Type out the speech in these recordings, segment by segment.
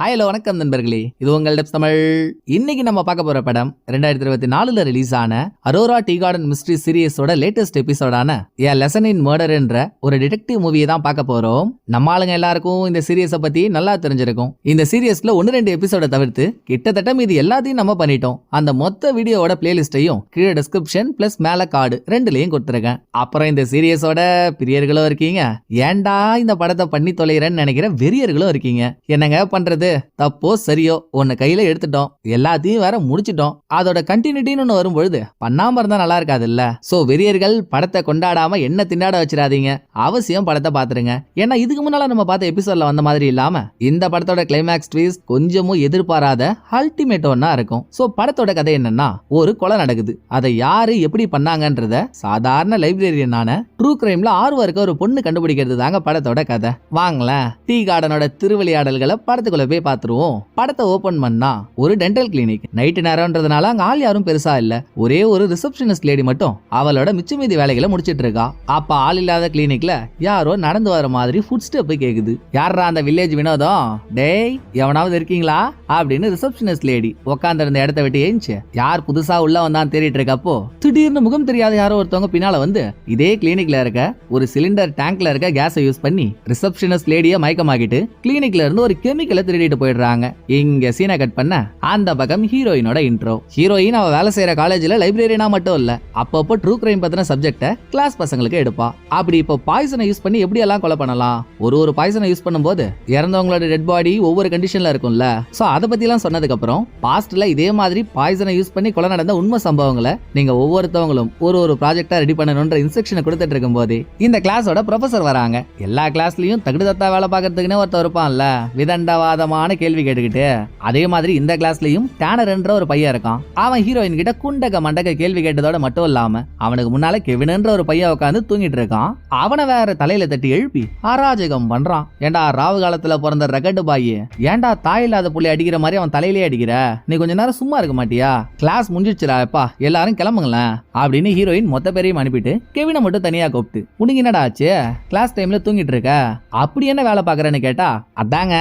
Hello வணக்கம் நண்பர்களே. இது உங்கள் டெப்ஸ் தமிழ். இன்னைக்கு நம்ம பார்க்க போற படம் ரெண்டாயிரத்தி இருபத்தி நாலுல ரிலீஸ் ஆன அரோரா டீ கார்டன் மிஸ்ட்ரி சீரியஸோட லேட்டஸ்ட் எபிசோடான ஏ லெசன் இன் மர்டர் என்ற ஒரு டிடெக்டிவ் மூவியை தான் பார்க்க போறோம். நம்ம ஆளுங்க எல்லாருக்கும் இந்த சீரியஸை பத்தி நல்லா தெரிஞ்சிருக்கும். இந்த சீரியஸ்ல ஒன்னு ரெண்டு எபிசோட தவிர்த்து கிட்டத்தட்ட மீதி எல்லாத்தையும் நம்ம பண்ணிட்டோம். அந்த மொத்த வீடியோவோட பிளேலிஸ்டையும் கீழே டிஸ்கிரிப்ஷன் பிளஸ் மேல கார்டு ரெண்டுலையும் கொடுத்துருக்கேன். அப்புறம் இந்த சீரியஸோட பிரியர்களும் இருக்கீங்க. ஏன்டா இந்த படத்தை பண்ணி தொலைகிறேன்னு நினைக்கிற வெறியர்களும் இருக்கீங்க. என்னங்க பண்றது? தப்போ சரியோ உன்னை கையில எடுத்துட்டோம். எல்லாத்தையும் வேற முடிச்சிட்டோம். அதோட கண்டினியூட்டின்னு ஒன்று வரும்பொழுது பண்ணாம இருந்தா நல்லா இருக்காது இல்ல சோ வெறியர்கள் படத்தை கொண்டாடாம என்ன திண்டாட வச்சிடாதீங்க. அவசியம் படத்தை பாத்துருங்க. ஏன்னா இதுக்கு முன்னால நம்ம பார்த்த எபிசோட்ல வந்த மாதிரி இல்லாம இந்த படத்தோட கிளைமேக்ஸ் ட்வீஸ் கொஞ்சமும் எதிர்பாராத அல்டிமேட் ஒன்னா இருக்கும். சோ படத்தோட கதை என்னன்னா ஒரு கொலை நடக்குது. அதை யாரு எப்படி பண்ணாங்கன்றத சாதாரண லைப்ரரியனான ட்ரூ கிரைம்ல ஆர்வம் இருக்க ஒரு பொண்ணு கண்டுபிடிக்கிறது தாங்க படத்தோட கதை. வாங்களேன். டீ கார்டனோட திருவிளையாடல்களை படத்துக்குள்ள போய் பார்த்துருவோம். படத்தை ஓபன் பண்ணா ஒரு டென்டல் கிளினிக் நைட்டு நேரம்ன்றதுனால அங்க ஆள் யாரும் பெருசா இல்ல. ஒரே ஒரு ரிசப்ஷனிஸ்ட் லேடி மட்டும் அவளோட மிச்ச மீதி வேலைகளை முடிச்சிட்டு இருக்கா. அப்ப ஆள் இல்லாத கிளினிக்ல யாரோ நடந்து வர மாதிரி ஃபுட் ஸ்டெப் கேக்குது. யாரா அந்த வில்லேஜ் வினோதம்? டேய் எவனாவது இருக்கீங்களா? அப்படின்னு ரிசப்ஷனிஸ்ட் லேடி உட்கார்ந்து இருந்த இடத்த விட்டு ஏஞ்சு யார் புதுசா உள்ள வந்தான் தேடிட்டு இருக்கப்போ திடீர்னு முகம் தெரியாத யாரோ ஒருத்தவங்க பின்னால வந்து இதே கிளினிக்ல இருக்க ஒரு சிலிண்டர் டேங்க்ல இருக்க கேஸை யூஸ் பண்ணி ரிசப்ஷனிஸ்ட் லேடியை மயக்கமாக்கிட்டு கிளினிக்ல இருந்து ஒரு கெமிக்கலை திருடிட்டு போயிடுறாங்க. இங்க சீனை கட் பண்ண அந்த பக்கம் ஹீரோயினோட இன்ட்ரோ ஹீரோயின் அவ வேலை செய்யற காலேஜ்ல லைப்ரரியனா மட்டும் இல்ல. அப்பப்போ ட்ரூ கிரைம் பத்தின சப்ஜெக்ட கிளாஸ் பசங்களுக்கு எடுப்பா. அப்படி இப்போ பாய்சனை யூஸ் பண்ணி எப்படி எல்லாம் கொலை பண்ணலாம்? ஒரு ஒரு பாய்சனை யூஸ் பண்ணும்போது இறந்தவங்களோட டெட் பாடி ஒவ்வொரு கண்டிஷன்ல இருக்கும்ல. சோ அதை பத்தி எல்லாம் சொன்னதுக்கு அப்புறம் பாஸ்ட்ல இதே மாதிரி பாய்சனை யூஸ் பண்ணி கொலை நடந்த உண்மை சம்பவங்களை நீங்க ஒவ்வொருத்தவங்களும் ஒரு ஒரு ப்ராஜெக்டா ரெடி பண்ணணும்ன்ற இன்ஸ்ட்ரக்ஷனை கொடுத்துட்டு இருக்கும்போது இந்த கிளாஸோட ப்ரொஃபசர் வராங்க. எல்லா கிளாஸ்லயும் தகுடு தத்தா வேலை பார்க்கறதுக்குன்னே ஒருத்தர் இருப்பான்ல. விதண்டவாதமா விதண்டவாதமான கேள்வி கேட்டுக்கிட்டு அதே மாதிரி இந்த கிளாஸ்லயும் டேனர் என்ற ஒரு பையன் இருக்கான். அவன் ஹீரோயின் கிட்ட குண்டக மண்டக கேள்வி கேட்டதோட மட்டும் இல்லாம அவனுக்கு முன்னால கெவின்ன்ற ஒரு பையன் உட்காந்து தூங்கிட்டு இருக்கான். அவனை வேற தலையில தட்டி எழுப்பி அராஜகம் பண்றான். ஏண்டா ராவு காலத்துல பிறந்த ரகட்டு பாய்? ஏண்டா தாய் இல்லாத புள்ளி அடிக்கிற மாதிரி அவன் தலையிலே அடிக்கிற? நீ கொஞ்ச நேரம் சும்மா இருக்க மாட்டியா? கிளாஸ் முடிஞ்சிருச்சுடா எப்பா எல்லாரும் கிளம்புங்களேன் அப்படின்னு ஹீரோயின் மொத்த பேரையும் அனுப்பிட்டு கெவினை மட்டும் தனியா கூப்பிட்டு உனக்கு என்னடா ஆச்சு? கிளாஸ் டைம்ல தூங்கிட்டு இருக்க? அப்படி என்ன வேலை பாக்குறேன்னு கேட்டா அதாங்க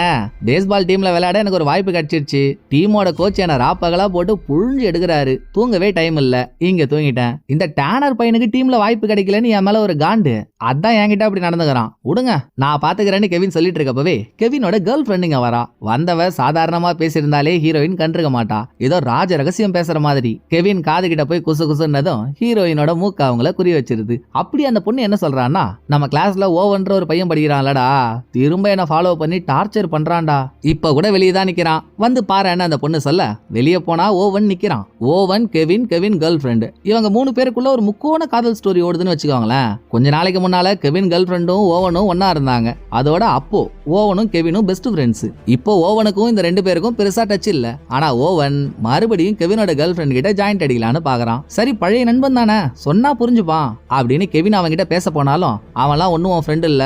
பேஸ்பால் டீம்ல விளையாட எனக்கு ஒரு வாய்ப்பு கிடைச்சிருச்சு. டீமோட கோச் என்னை ராப்பகலாக போட்டு புழிஞ்சு எடுக்கிறாரு. தூங்கவே டைம் இல்ல. இங்கே தூங்கிட்டேன். இந்த டேனர் பையனுக்கு டீமில் வாய்ப்பு கிடைக்கலன்னு என் மேலே ஒரு காண்டு. அதான் என்கிட்ட அப்படி நடந்துக்கிறான். விடுங்க நான் பார்த்துக்கிறேன்னு கெவின் சொல்லிட்டு இருக்கப்பவே கெவினோட கேர்ள் ஃப்ரெண்டுங்க வரா. வந்தவ சாதாரணமாக பேசியிருந்தாலே ஹீரோயின் கண்டுக்க மாட்டா. ஏதோ ராஜ ரகசியம் பேசுற மாதிரி. கெவின் காது கிட்ட போய் குசு குசுன்னதும் ஹீரோயினோட மூக்க அவங்கள குறி வச்சிருது. அப்படி அந்த பொண்ணு என்ன சொல்றான்னா நம்ம கிளாஸ்ல ஓவன்ற ஒரு பையன் படிக்கிறான்லடா. திரும்ப என்ன ஃபாலோ பண்ணி டார்ச்சர் பண்றான்டா. இப்போ கூட வெளியே தான் நிற்கிறான் வந்து பாருன்னு அந்த பொண்ணு சொல்ல வெளியே போனால் ஓவன் நிற்கிறான் Owen Kevin Kevin girlfriend இவங்க மூணு பேருக்குள்ள ஒரு முக்கோண காதல் ஸ்டோரி ஓடுதுன்னு வச்சுக்கோங்களேன். கொஞ்ச நாளைக்கு முன்னால கெவின் கேர்ள் ஃப்ரெண்டும் ஓவனும் ஒன்னா இருந்தாங்க. அதோட அப்போ ஓவனும் கெவினும் பெஸ்ட் ஃப்ரெண்ட்ஸ் இப்போ ஓவனுக்கும் இந்த ரெண்டு பேருக்கும் பெருசா டச் இல்ல. ஆனா ஓவன் மறுபடியும் கெவினோட கேர்ள் ஃப்ரெண்ட் கிட்ட ஜாயிண்ட் அடிக்கலான்னு பாக்குறான். சரி பழைய நண்பன் தானே சொன்னா புரிஞ்சுப்பான் அப்படின்னு கெவின் அவன்கிட்ட பேச போனாலும் அவன்லாம் ஒன்னும் உன் ஃப்ரெண்ட் இல்ல.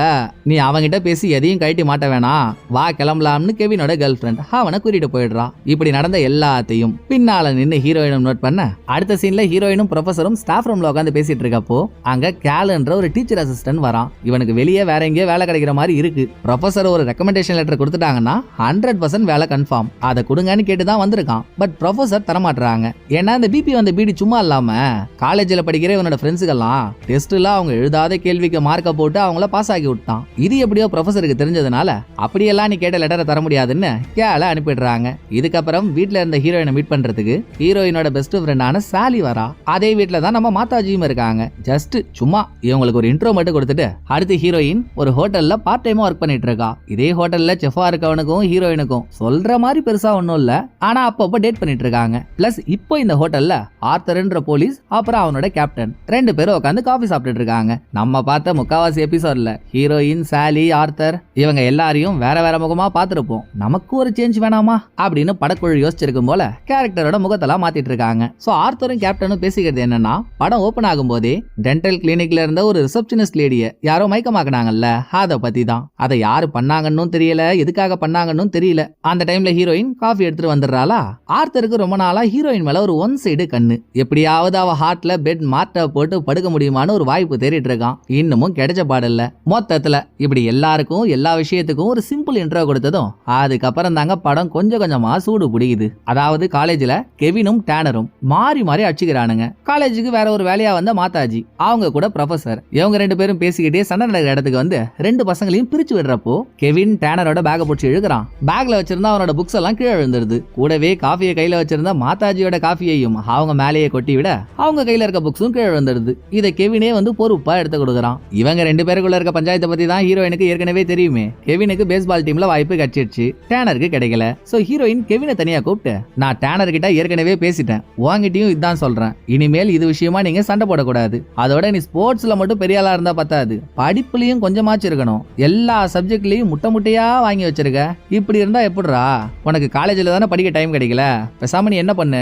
நீ அவன்கிட்ட பேசி எதையும் கழட்டி மாட்ட வேணாம். வா கிளம்பலாம்னு கெவின் கெவினோட கேர்ள் ஃப்ரெண்ட் அவனை கூட்டிட்டு போயிடுறான் இப்படி நடந்த எல்லாத்தையும் பின்னால நின்று ஹீரோயினும் நோட் பண்ண. அடுத்த சீன்ல ஹீரோயினும் ப்ரொஃபஸரும் ஸ்டாஃப் ரூம்ல உட்காந்து பேசிட்டு இருக்கப்போ அங்க கேலுன்ற ஒரு டீச்சர் அசிஸ்டன்ட் வரான். இவனுக்கு வெளியே வேற எங்கேயோ வேலை கிடைக்கிற மாதிரி இருக்கு. ப்ரொஃபஸர் ஒரு ரெக்கமெண்டேஷன் லெட்டர் கொடுத்துட்டாங்கன்னா ஹண்ட்ரட் பர்சன்ட் வேலை கன்ஃபார்ம் அதை கொடுங்கன்னு கேட்டு தான் வந்திருக்கான். பட் ப்ரொஃபஸர் தரமாட்டுறாங்க. ஏன்னா இந்த பிபி வந்த பீடி சும்மா இல்லாம காலேஜில் படிக்கிற இவனோட ஃப்ரெண்ட்ஸுக்கெல்லாம் டெஸ்ட்ல அவங்க எழுதாத கேள்விக்கு மார்க்கை போட்டு அவங்கள பாஸ் ஆக்கி விட்டான். இது எப்படியோ ப்ரொஃபசருக்கு தெரிஞ்சதுனால அப்படியெல்லாம் நீ கேட்ட லெட்டரை தர முடியாது. முடியாதுன்னு கேல அனுப்பிடுறாங்க. இதுக்கப்புறம் வீட்டில் இருந்த ஹீரோயினை மீட் பண்றதுக்கு ஹீரோயினோட பெஸ்ட் ஃப்ரெண்டான சாலி வரா. அதே வீட்டில் தான் நம்ம மாதாஜியும் இருக்காங்க. ஜஸ்ட் சும்மா இவங்களுக்கு ஒரு இன்ட்ரோ மட்டும் கொடுத்துட்டு அடுத்து ஹீரோயின் ஒரு ஹோட்டலில் பார்ட் டைமாக ஒர்க் பண்ணிட்டு இருக்கா. இதே ஹோட்டலில் செஃபா இருக்கவனுக்கும் ஹீரோயினுக்கும் சொல்ற மாதிரி பெருசாக ஒன்றும் இல்லை. ஆனால் அப்பப்போ டேட் பண்ணிட்டு இருக்காங்க. ப்ளஸ் இப்போ இந்த ஹோட்டலில் ஆர்த்தர்ன்ற போலீஸ் அப்புறம் அவனோட கேப்டன் ரெண்டு பேரும் உட்காந்து காஃபி சாப்பிட்டுட்டு இருக்காங்க. நம்ம பார்த்த முக்காவாசி எபிசோட்ல ஹீரோயின் சாலி ஆர்த்தர் இவங்க எல்லாரையும் வேற வேற முகமா பார்த்துருப்போம். நமக்கு ஒரு சேஞ்ச் வேணாமா? அப்படின்னு படக்குழு யோசிச்சிருக்கும் போல கேரக்டரோட முகத்தெல்லாம் மாத்திட்டு இருக்காங்க சோ ஆர்த்தரும் கேப்டனும் பேசிக்கிறது என்னன்னா படம் ஓபன் ஆகும் போதே டென்டல் கிளினிக்ல இருந்த ஒரு ரிசப்ஷனிஸ்ட் லேடிய யாரோ மயக்கமாக்குனாங்கல்ல அதை பத்தி தான் அதை யாரு பண்ணாங்கன்னு தெரியல எதுக்காக பண்ணாங்கன்னு தெரியல. அந்த டைம்ல ஹீரோயின் காஃபி எடுத்துட்டு வந்துடுறாளா? ஆர்த்தருக்கு ரொம்ப நாளா ஹீரோயின் மேல ஒரு ஒன் சைடு கண்ணு. எப்படியாவது அவ ஹார்ட்ல பெட் மாட்ட போட்டு படுக்க முடியுமான்னு ஒரு வாய்ப்பு தேடிட்டு இருக்கான். இன்னமும் கிடைச்ச பாடல்ல மொத்தத்துல இப்படி எல்லாருக்கும் எல்லா விஷயத்துக்கும் ஒரு சிம்பிள் இன்ட்ரோ கொடுத்ததும் அதுக்கப்புறம் தாங்க படம் கொஞ்சம் கொஞ்சமா சூடு பிடிக்குது. அதாவது காலேஜ்ல கெவினும் டேனரும் மாறி மாறி அடிச்சுக்கிறானுங்க. காலேஜுக்கு வேற ஒரு வேலையா வந்த மாதாஜி அவங்க கூட ப்ரொஃபசர் இவங்க ரெண்டு பேரும் பேசிக்கிட்டே சண்டை நடக்கிற இடத்துக்கு வந்து ரெண்டு பசங்களையும் பிரிச்சு விடுறப்போ கெவின் டேனரோட பேக்கை பிடிச்சி இழுக்கிறான். பேக்ல வச்சிருந்தா அவனோட புக்ஸ் எல்லாம் கீழே விழுந்துருது. கூடவே காஃபியை கையில வச்சிருந்த மாதாஜியோட காஃபியையும் அவங்க மேலேயே கொட்டி விட அவங்க கையில இருக்க புக்ஸும் கீழே விழுந்துருது. இதை கெவினே வந்து பொறுப்பா எடுத்து கொடுக்குறான். இவங்க ரெண்டு பேருக்குள்ள இருக்க பஞ்சாயத்தை பத்தி தான் ஹீரோயினுக்கு ஏற்கனவே தெரியுமே. கெவினுக்கு பேஸ்பால் டீம்ல வாய்ப்பு கிடைச்சிருச்சு டேனருக்கு கிடைக்கல. சோ ஹீரோயின் கெவினை தனியா கூப்பிட்டு நான் டேனர் கிட்ட ஏற்கனவே பேசிட்டேன். உங்ககிட்டயும் இதான் சொல்றேன். இனிமேல் இது விஷயமா நீங்க சண்டை போடக்கூடாது. அதோட நீ ஸ்போர்ட்ஸ்ல மட்டும் பெரிய ஆளா இருந்தா பத்தாது. படிப்புலயும் கொஞ்சமாச்சு இருக்கணும். எல்லா சப்ஜெக்ட்லயும் முட்டை முட்டையா வாங்கி வச்சிருக்க. இப்படி இருந்தா எப்படிரா உனக்கு காலேஜ்ல தானே படிக்க டைம் கிடைக்கல. பேசாம நீ என்ன பண்ணு?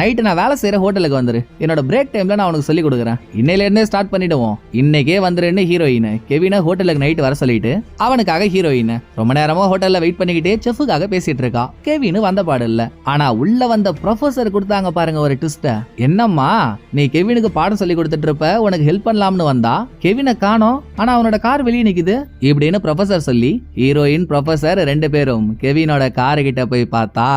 நைட்டு நான் வேலை செய்யற ஹோட்டலுக்கு வந்துரு. என்னோட பிரேக் டைம்ல நான் உனக்கு சொல்லி கொடுக்குறேன். இன்னையில இருந்தே ஸ்டார்ட் பண்ணிடுவோம். இன்னைக்கே வந்துருன்னு ஹீரோயின் கெவினை ஹோட்டலுக்கு நைட் வர சொல்லிட்டு அவனுக்காக ஹீரோயின் ரொம்ப நேரமா ஹோட்டல்ல வெயிட் பண்ணிக்கிட்டு செஃபுக்காக பேசிட்டு இருக்கா கெவின் வந்த பாடு இல்ல ஆனா உள்ள வந்த ப்ரொஃபசர் கொடுத்தாங்க பாருங்க ஒரு ட்விஸ்ட என்னம்மா நீ கெவினுக்கு பாடம் சொல்லி கொடுத்துட்டு இருப்ப உனக்கு ஹெல்ப் பண்ணலாம்னு வந்தா? கெவினை காணோம் ஆனா அவனோட கார் வெளியே நிக்குது. இப்படின்னு ப்ரொஃபசர் சொல்லி ஹீரோயின் ப்ரொஃபசர் ரெண்டு பேரும் கெவினோட காரு கிட்ட போய் பார்த்தா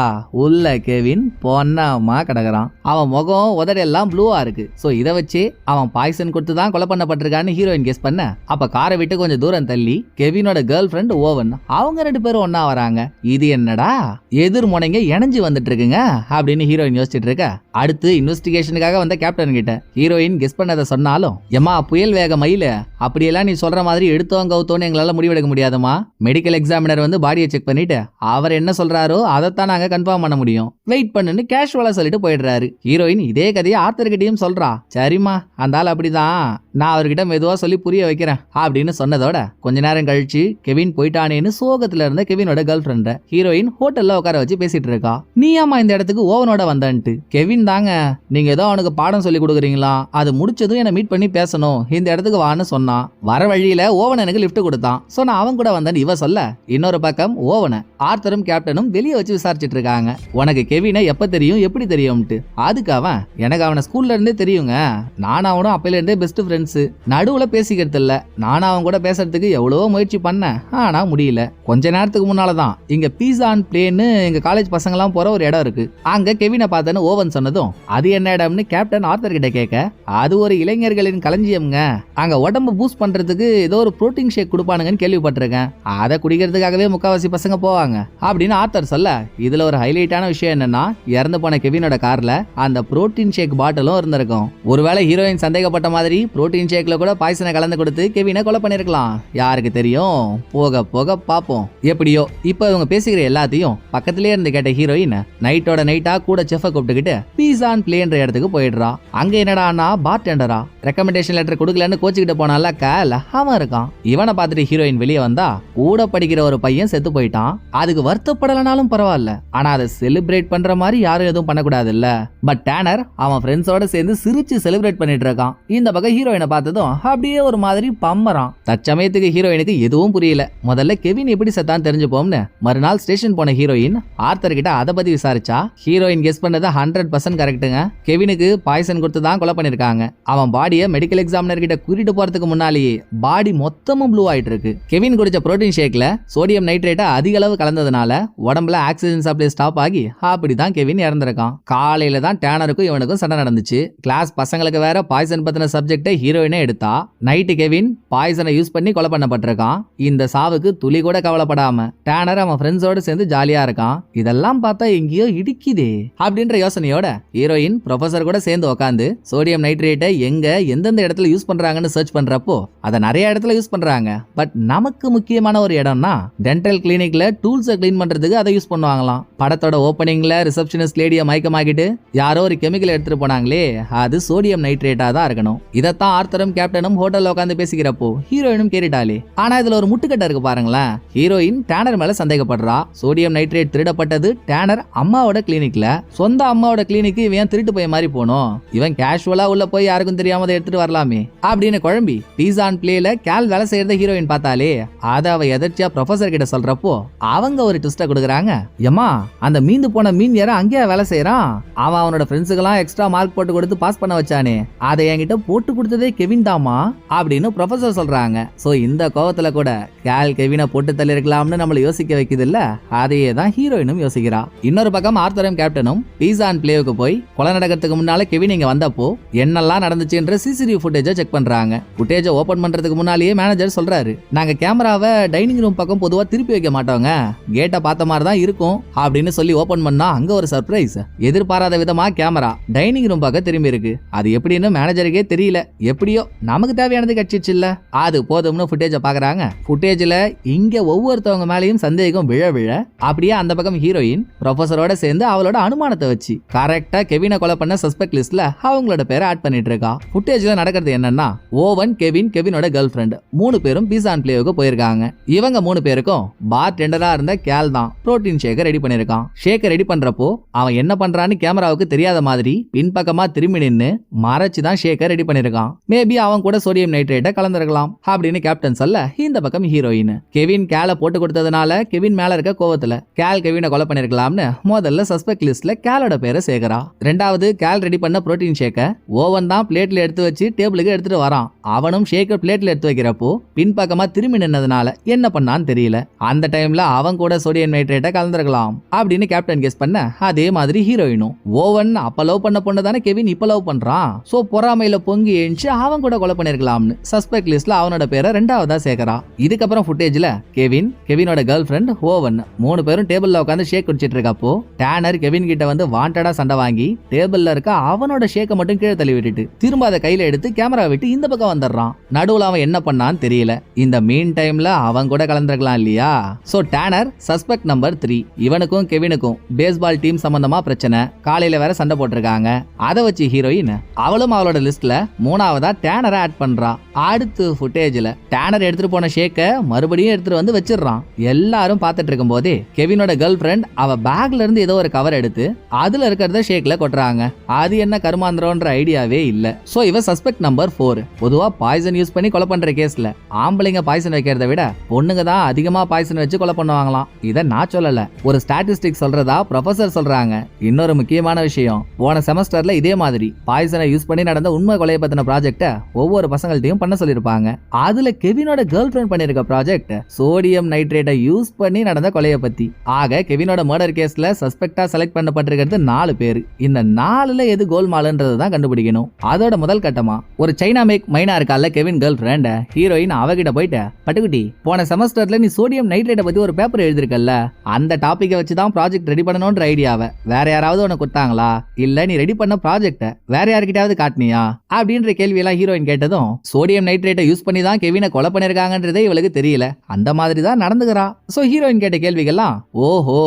உள்ள கெவின் பொன்னமா கிடக்குறான். அவன் முகம் உதடெல்லாம் ப்ளூவா இருக்கு. சோ இதை வச்சு அவன் பாய்சன் கொடுத்து தான் கொலை பண்ணப்பட்டிருக்கான்னு ஹீரோயின் கெஸ் பண்ண. அப்ப காரை விட்டு கொஞ்சம் தூரம் தள்ளி கெவினோட கேர்ள் ஃப்ரெண்ட் ஓவன் அவங்க ரெண்டு பேரும் ஒன்னா வராங்க. இது என்னடா? எதிர் முனைங்க இணைஞ்சு வந்துட்டு இருக்குங்க அப்படின்னு ஹீரோயின் யோசிச்சுட்டு இருக்க அடுத்து இன்வெஸ்டிகேஷனுக்காக வந்த கேப்டன் கிட்ட. ஹீரோயின் கெஸ் பண்ணதை சொன்னாலும் எம்மா புயல் வேக மயில. அப்படியெல்லாம் நீ சொல்ற மாதிரி எடுத்தோம் கவுத்தோன்னு எங்களால முடிவெடுக்க முடியாதுமா மெடிக்கல் எக்ஸாமினர் வந்து பாடியை செக் பண்ணிட்டு அவர் என்ன சொல்றாரோ அதைத்தான் நாங்க கன்ஃபார்ம் பண்ண முடியும். வெயிட் பண்ணுன்னு கேஷுவலா சொல்லிட்டு போயிடுறாரு. ஹீரோயின் இதே கதையை ஆர்த்தர்கிட்டயும் சொல்றா. சரிம்மா அந்த ஆள் அப்படிதான். நான் அவர்கிட்ட மெதுவா சொல்லி புரிய வைக்கிறேன் அப்படின்னு சொன்னதோட கொஞ்ச நேரம் கழிச்சு கெவின் போயிட்டானேன்னு சோகத்துல இருந்த கெவினோட கேர்ள் ஃப்ரெண்ட ஹீரோயின் ஹோட்டல்ல உட்கார வச்சு பேசிட்டு இருக்கா? நீ ஆமா இந்த இடத்துக்கு ஓவனோட வந்தன்ட்டு. கெவின் தாங்க. நீங்க ஏதோ அவனுக்கு பாடம் சொல்லி கொடுக்குறீங்களா? அது முடிச்சதும் என்ன மீட் பண்ணி பேசணும். இந்த இடத்துக்கு வான்னு சொன்னான் வர வழியில ஓவன் எனக்கு லிஃப்ட் கொடுத்தான். சோ நான் அவன் கூட வந்தேன் இவ சொல்ல. இன்னொரு பக்கம் ஓவனை. ஆர்த்தரும் கேப்டனும் வெளியே வச்சு விசாரிச்சிட்டு இருக்காங்க. உனக்கு கெவினை எப்ப தெரியும் எப்படி தெரியும்ட்டு. அதுக்கு அவன் எனக்கு அவனை ஸ்கூல்ல இருந்தே தெரியுங்க. நானும் அவனும் அப்பையில இருந்தே பெஸ்ட் ஃப்ரெண்ட்ஸ் நடுவுல பேசிக்கிறது இல்ல நானும் அவன் கூட பேசுறதுக்கு எவ்வளவோ முயற்சி பண்ணேன். ஆனா முடியல. கொஞ்ச நேரத்துக்கு முன்னாலதான். இங்க பீஸா அண்ட் பிளேன்னு எங்க காலேஜ் பசங்கலாம் போற ஒரு இடம் இருக்கு. அங்க கெவினை பார்த்தேன்னு ஓவன் சொன்னதும் அது என்ன இடம்னு கேப்டன் ஆர்த்தர் கிட்ட கேட்க அது ஒரு இளைஞர்களின் களஞ்சியம்ங்க. அங்க உடம்பு பூஸ்ட் பண்றதுக்கு ஏதோ ஒரு புரோட்டீன் ஷேக் கொடுப்பானுங்கன்னு கேள்விப்பட்டிருக்கேன். அதை குடிக்கிறதுக்காகவே முக்காவாசி பசங்க போவாங்க. அப்படின்னு ஆர்த்தர் சொல்ல இதுல ஒரு ஹைலைட்டான விஷயம் என்னன்னா இறந்து போன கெவினோட கார்ல அந்த புரோட்டீன் ஷேக் பாட்டிலும் இருந்திருக்கும். ஒருவேளை ஹீரோயின் சந்தேகப்பட்ட மாதிரி புரோட்டீன் ஷேக்ல கூட பாய்சனை கலந்து கொடுத்து கெவினை கொலை பண்ணிருக்கலாம். யாருக்கு தெரியும்? போக போக பாப்போம் எப்படியோ இப்போ இவங்க பேசிக்கிற எல்லாத்தையும் பக்கத்திலே இருந்து கேட்ட ஹீரோயின் நைட்டோட நைட்டா கூட செஃப கூப்பிட்டுக்கிட்டு பீஸான் பிளேன்ற இடத்துக்கு போயிடுறா. அங்க என்னடான்னா பார் டெண்டரா ரெக்கமெண்டேஷன் லெட்டர் கொடுக்கலன்னு கோச்சுக்கிட்டு போனால கேல அவன் இருக்கான். இவனை பார்த்துட்டு ஹீரோயின் வெளியே வந்தா கூட படிக்கிற ஒரு பையன் செத்து போயிட்டான். அதுக்கு வருத்தப்படலனாலும் பரவாயில்ல. ஆனா அதை செலிப்ரேட் பண்ற மாதிரி யாரும் எதுவும் பண்ணக்கூடாது இல்ல பட் டேனர் அவன் ஃப்ரெண்ட்ஸோட சேர்ந்து சிரிச்சு செலிப்ரேட் பண்ணிட்டு இருக்கான். இந்த பக்கம் ஹீரோயினை பார்த்ததும் அப்படியே ஒரு மாதிரி பம்மரான் தற்சமயத்துக்கு ஹீரோயினுக்கு எதுவும் புரியல. முதல்ல கெவின் எப்படி செத்தான் தெரிஞ்சுப்போம்னு மறுநாள் ஸ்டேஷன் போன ஹீரோயின் ஆர்த்தர் கிட்ட அதை பத்தி விசாரிச்சா? ஹீரோயின் கெஸ் பண்ணது ஹண்ட்ரட் பர்சன்ட் கரெக்டுங்க கெவினுக்கு பாய்சன் கொடுத்து தான் கொலை பண்ணிருக்காங்க. அவன் பாடியை மெடிக்கல் எக்ஸாமினர் கிட்ட கூட்டிட்டு போறதுக்கு முன்னாலேயே பாடி மொத்தமும் ப்ளூ ஆயிட்டு இருக்கு கெவின் குடிச்ச புரோட்டீன் ஷேக்ல சோடியம் நைட்ரேட்டை அதிக அளவு கலந்ததுனால உடம்புல ஆக்சிஜன் சப்ளை ஸ்டாப் ஆகி அப்படிதான் கெவின் இறந்திருக்கான். காலையில தான் டேனருக்கும் இவனுக்கும் சண்டை நடந்துச்சு. கிளாஸ் பசங்களுக்கு வேற பாய்சன் பத்தின சப்ஜெக்டை ஹீரோயினே எடுத்தா நைட்டு கெவின் பாய்சனை யூஸ் பண்ணி கொலை பண்ணப்பட்டிருக்கான். இந்த சாவுக்கு துளி கூட கவலைப்படாம டேனர் அவன் ஃப்ரெண்ட்ஸோட சேர்ந்து ஜாலியா இருக்கான். இதெல்லாம் பார்த்தா எங்கேயோ இடிக்குதே. அப்படின்ற யோசனையோட ஹீரோயின் ப்ரொஃபசர் கூட சேர்ந்து உட்காந்து சோடியம் நைட்ரேட்டை எங்க எந்தெந்த இடத்துல யூஸ் பண்றாங்கன்னு சர்ச் பண்றப்போ அதை நிறைய இடத்துல யூஸ் பண்றாங்க. பட் நமக்கு முக்கியமான ஒரு இடம்னா டென்டல் கிளினிக்ல டூல்ஸை க்ளீன் பண்றதுக்கு அதை யூஸ் பண்ணுவாங்களாம். படத்தோட ஓப்பனிங்ல ரிசப்ஷனிஸ்ட் லேடியை மயக்கமாக்கிட்டு யாரோ ஒரு கெமிக்கல் எடுத்துட்டு போனாங்களே அது சோடியம் நைட்ரேட்டா தான் இருக்கணும். இதைத்தான் ஆர்த்தரும் கேப்டனும் ஹோட்டல்ல உட்காந்து பேசிக்கிறப்போ ஹீரோயினும் கேட்டுட்டாலே ஆனா இதுல ஒரு முட்டுக்கட்டை இருக்கு பாருங்களேன். ஹீரோயின் டேனர் மேல சந்தேகப்படுறா. சோடியம் நைட்ரேட் திருடப்பட்டது டேனர் அம்மாவோட கிளினிக்ல சொந்த அம்மாவோட கிளினிக்கு இவன் திருட்டு போய் மாதிரி போனோம்? இவன் கேஷுவலா உள்ள போய் யாருக்கும் தெரியாம அதை எடுத்துட்டு வரலாமே. அப்படின்னு குழம்பி பீஸான் பிளேல கேல் வேலை செய்யறத ஹீரோயின் பார்த்தாலே அதை அவ எதர்ச்சியா ப்ரொஃபசர் கிட்ட சொல்றப்போ அவங்க ஒரு ட்விஸ்ட கொடுக்குறாங்க. எம்மா அந்த மீந்து போன மீன் யார அங்கேயே வேலை செய்யறான்? அவன் அவனோட ஃப்ரெண்ட்ஸுக்கெல்லாம் எக்ஸ்ட்ரா மார்க் போட்டு கொடுத்து பாஸ் பண்ண வச்சானே. அதை என்கிட்ட போட்டு கொடுத்ததே கெவின் தாமா அப்படின்னு ப்ரொஃபசர் சொல்றாங்க. சோ இந்த கோவத்துல கூட கேல் கெவினை போட்டு தள்ளி இருக்கலாம்னு நம்மள யோசிக்க வைக்குது இல்ல அதையே தான் ஹீரோயினும் யோசிக்கிறா. இன்னொரு பக்கம் ஆர்த்தரும் கேப்டனும் பீஸா அண்ட் பிளேவுக்கு போய் கொலை நடக்கிறதுக்கு முன்னால கெவின் இங்க வந்தப்போ என்னெல்லாம் நடந்துச்சுன்ற சிசிடிவி ஃபுட்டேஜை செக் பண்றாங்க. ஃபுட்டேஜை ஓபன் பண்றதுக்கு முன்னாலேயே மேனேஜர் சொல்றாரு. நாங்க கேமராவை டைனிங் ரூம் பக்கம் பொதுவா திருப்பி வைக்க மாட்டோங்க. கேட்டை பார்த்த மாதிரி தான் இருக்கும் அப்படின்னு சொல்லி ஓபன் பண்ணா அங்க ஒரு சர்ப்ரைஸ் எதிர்பாராத விதமா கேமரா டைனிங் ரூம் பக்கம் திரும்பி இருக்கு. அது எப்படின்னு மேனேஜருக்கே தெரியல. எப்படியோ நமக்கு தேவையானது கட்சிச்சு இல்ல அது போதும்னு ஃபுட்டேஜை பாக்குறாங்க ஃபுட்டேஜ்ல இங்க ஒவ்வொருத்தவங்க மேலேயும் சந்தேகம் விழ விழ அப்படியே அந்த பக்கம் ஹீரோயின் ப்ரொஃபஸரோட சேர்ந்து அவளோட அனுமானத்தை வச்சு கரெக்டா கெவினை கொலை பண்ண சஸ்பெக்ட் லிஸ்ட்ல அவங்களோட பேரை ஆட் பண்ணிட்டு இருக்கா. ஃபுட்டேஜ்ல நடக்கிறது என்னன்னா ஓவன் கெவின் கெவினோட கேர்ள் ஃப்ரெண்ட் மூணு பேரும் பீஸா அண்ட் பிளேவுக்கு போயிருக்காங்க. இவங்க மூணு பேருக்கும் பார் டெண்டரா இருந்த கேல் தான் புரோட்டீன் ஷேக்கை ரெடி பண்ணிருக்கான். ஷேக்கை ரெடி பண்றப்போ அவன் என்ன பண்றான்னு கேமராவுக்கு தெரியாத மாதிரி பின்பக்கமா திரும்பி நின்னு மறைச்சு தான் ஷேக்கை ரெடி பண்ணிருக்கான். மேபி அவன் கூட சோடியம் நைட்ரேட்டை கலந்துருக்கலாம் அப்படின்னு கேப்டன் சொல்ல இந்த பக்கம் ஹீரோயின் கெவின் கேல போட்டு கொடுத்ததுனால கெவின் மேல இருக்க கோவத்துல கேல் கெவினை கொலை பண்ணிருக்கலாம்னு முதல்ல சஸ்பெக்ட் லிஸ்ட்ல கேலோட பேரை சேர்க்கிறா ரெண்டாவது கேல் ரெடி பண்ண புரோட்டீன் ஷேக்கை ஓவன் தான் பிளேட்ல எடுத்து வச்சு டேபிளுக்கு எடுத்துட்டு வரான். அவனும் ஷேக்கை பிளேட்ல எடுத்து வைக்கிறப்போ பின்பக்கமா திரும்பி நின்னதுனால என்ன பண்ணான்னு தெரியல. அந்த டைம்ல அவன் கூட சோடியம் நைட்ரேட்டை கலந்துருக்கலாம் அப்படின்னு கேப்டன் கெஸ் பண்ண அதே மாதிரி ஹீரோயினும் ஓவன் அப்ப லவ் பண்ண பொண்ணு தானே கெவின் இப்ப லவ் பண்றான். சோ பொறாமையில பொங்கி எழுந்து அவன் கூட கொலை பண்ணிருக்கலாம்னு சஸ்பெக்ட் லிஸ்ட்ல அவனோட பேரை ரெண்டாவதா சேர்க்கறா இதுக்கப்புறம் ஃபுட்டேஜ்ல கெவின் கெவினோட கேர்ள் ஓவன் மூணு பேரும் டேபிளில் உட்காந்து ஷேக் குடிச்சிட்டு இருக்கப்போ டேனர் கெவின் கிட்ட வந்து வாண்டடா சண்டை வாங்கி டேபிள்ல இருக்க அவனோட ஷேக்கை மட்டும் கீழே தள்ளி விட்டுட்டு திரும்ப அதை கையில எடுத்து கேமரா விட்டு இந்த பக்கம் வந்துடுறான். நடுவில் அவன் என்ன பண்ணான்னு தெரியல. இந்த மீன் டைம்ல அவன் கூட கலந்துருக்கலாம் இல்லையா? So Tanner suspect number three இவனுக்கும் கெவினுக்கும் பேஸ்பால் டீம் சம்பந்தமா பிரச்சனை. காலையில வேற சண்டை போட்டிருக்காங்க. அதை வச்சு ஹீரோயின் அவளும் அவளோட லிஸ்ட்ல மூணாவதா டேனரை ஆட் பண்றா. அடுத்து ஃபுட்டேஜ்ல டேனர் எடுத்துட்டு போன ஷேக்க மறுபடியும் எடுத்துட்டு வந்து வச்சிடுறான். எல்லாரும் பார்த்துட்டு இருக்கும் போதே கெவினோட கேர்ள் ஃப்ரெண்ட் அவ பேக்ல இருந்து ஏதோ ஒரு கவர் எடுத்து அதுல இருக்கிறத ஷேக்ல கொட்டுறாங்க. அது என்ன கருமாந்திரம்ன்ற ஐடியாவே இல்ல. சோ இவ சஸ்பெக்ட் நம்பர் ஃபோர் பொதுவா பாய்சன் யூஸ் பண்ணி கொலை பண்ற கேஸ்ல ஆம்பளைங்க பாய்சன் வைக்கிறத விட பொண்ணுங்க தான் அதிகமா பாய்சன் வச்சு கொலை பண்ணுவாங்களாம். இத நான் சொல்லல. ஒரு ஸ்டாட்டிஸ்டிக் சொல்றதா ப்ரொஃபசர் சொல்றாங்க. இன்னொரு முக்கியமான விஷயம். போன செமஸ்டர்ல இதே மாதிரி பாய்சனை யூஸ் பண்ணி நடந்த உண்மை கொலையை பத்தின ப்ராஜெக்ட ஒவ்வொரு பசங்கள்ட்டையும் பண்ண சொல்லியிருப்பாங்க. அதுல கெவினோட கேர்ள் ஃப்ரெண்ட் பண்ணிருக்க ப்ராஜெக்ட் சோடியம் நைட்ரேட்டை யூஸ் பண்ணி நடந்த கொலையை பத்தி. ஆக கெவினோட மர்டர் கேஸ்ல சஸ்பெக்டா செலக்ட் பண்ணப்பட்டிருக்கிறது நாலு பேர். இந்த நாலுல எது கோல்மாலுன்றது தான் கண்டுபிடிக்கணும். அதோட முதல் கட்டமா ஒரு சைனா மேக் மைனா இருக்கால கெவின் கேர்ள் ஃப்ரெண்ட் ஹீரோயின் அவகிட்ட போயிட்ட. பட்டுக்குட்டி போன செமஸ்டர்ல நீ சோடியம் நைட்ரேட்டை பத்தி ஒரு பேப்பர் எழுதிருக்கல்ல? அந்த டாப்பிக்கை வச்சு தான் ப்ராஜெக்ட் ரெடி பண்ணணும்ன்ற ஐடியாவை வேற யாராவது உனக்கு கொடுத்தாங்களா? இல்ல நீ ரெடி பண்ண ப்ராஜெக்டை வேற யார்கிட்டயாவது காட்டினியா? அப்படின்ற கேள்வி எல்லாம் ஹீரோயின் கேட்டதும் சோடியம் நைட்ரேட்டை யூஸ் பண்ணி தான் கெவினை கொலை பண்ணிருக்காங்கன்றதே இவளுக்கு தெரியல. அந்த மாதிரி தான் நடந்துக்கிறா. சோ ஹீரோயின் கேட்ட கேள்விகள்லாம் ஓஹோ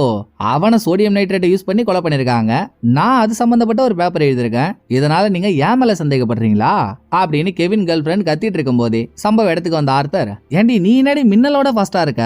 அவனை சோடியம் நைட்ரேட்டை யூஸ் பண்ணி கொலை பண்ணியிருக்காங்க நான் அது சம்பந்தப்பட்ட ஒரு பேப்பர் எழுதியிருக்கேன். இதனால நீங்க ஏன் மேல சந்தேகப்படுறீங்களா? அப்படின்னு கெவின் கேர்ள் ஃப்ரெண்ட் கத்திட்டு இருக்கும் போதே சம்பவ இடத்துக்கு வந்த ஆர்த்தர் ஏண்டி நீ என்னடி மின்னலோட ஃபாஸ்டா இருக்க?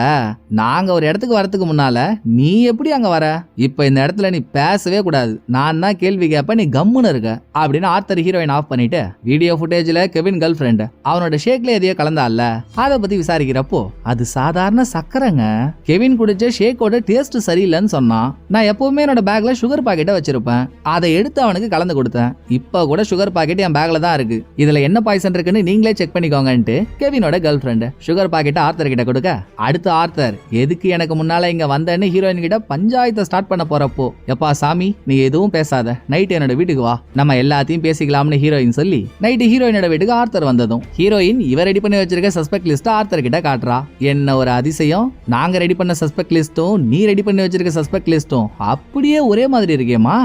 நாங்க ஒரு இடத்துக்கு வரதுக்கு முன்னால நீ எப்படி அங்க வர? இப்ப இந்த இடத்துல நீ பேசவே கூடாது. நான் தான் கேள்வி கேட்ப நீ கம்முன்னு இருக்க. அப்படின்னு ஆர்த்தர் ஹீரோயின் ஆஃப் பண்ணிட்டு வீடியோ ஃபுட்டேஜ்ல கெவின் கேர்ள் ஃப்ரெண்ட் அவனோட ஷேக்ல எதையோ கலந்தால அதை பத்தி விசாரிக்கிறப்போ அது சாதாரண சக்கரைங்க. கெவின் குடிச்ச ஷேக்கோட டேஸ்ட் சரியில்லைன்னு சொன்னான் நான் எப்பவுமே என்னோட பேக்ல சுகர் பாக்கெட்டை வச்சிருப்பேன். அதை எடுத்து அவனுக்கு கலந்து கொடுத்தேன். இப்போ கூட சுகர் பாக்கெட் என் பேக்ல தான் இருக்கு. இதுல என்ன பாய்சன் இருக்குன்னு நீங்களே செக் பண்ணிக்கோங்கன்ட்டு கெவினோட கேர்ள் ஃப்ரெண்டு சுகர் பாக்கெட்டை ஆர்த்தர் கிட்ட கொடுக்க அடுத்து ஆர்த்தர் எதுக்கு எனக்கு முன்னால இங்க வந்தேன்னு ஹீரோயின் கிட்ட பஞ்சாயத்தை ஸ்டார்ட் பண்ண போறப்போ எப்பா சாமி நீ எதுவும் பேசாத. நைட் என்னோட வீட்டுக்கு வா. நம்ம எல்லாத்தையும் பேசிக்கலாம்னு ஹீரோயின் சொல்லி நைட்டு ஹீரோயினோட வீட்டுக்கு ஆர்த்தர் வந்ததும் ஹீரோயின் இவ ரெடி பண்ணி வச்சிருக்க சஸ்பெக்ட் லிஸ்ட் ஆர்த்தர் கிட்ட காட்டுறா. என்ன ஒரு அதிசயம்? நாங்க ரெடி ரெடி பண்ண சஸ்பெக்ட் லிஸ்ட்டும் நீ ரெடி பண்ணி வச்சிருக்க சஸ்பெக்ட் லிஸ்ட்டும் அப்படியே ஒரே மாதிரி இருக்கேமா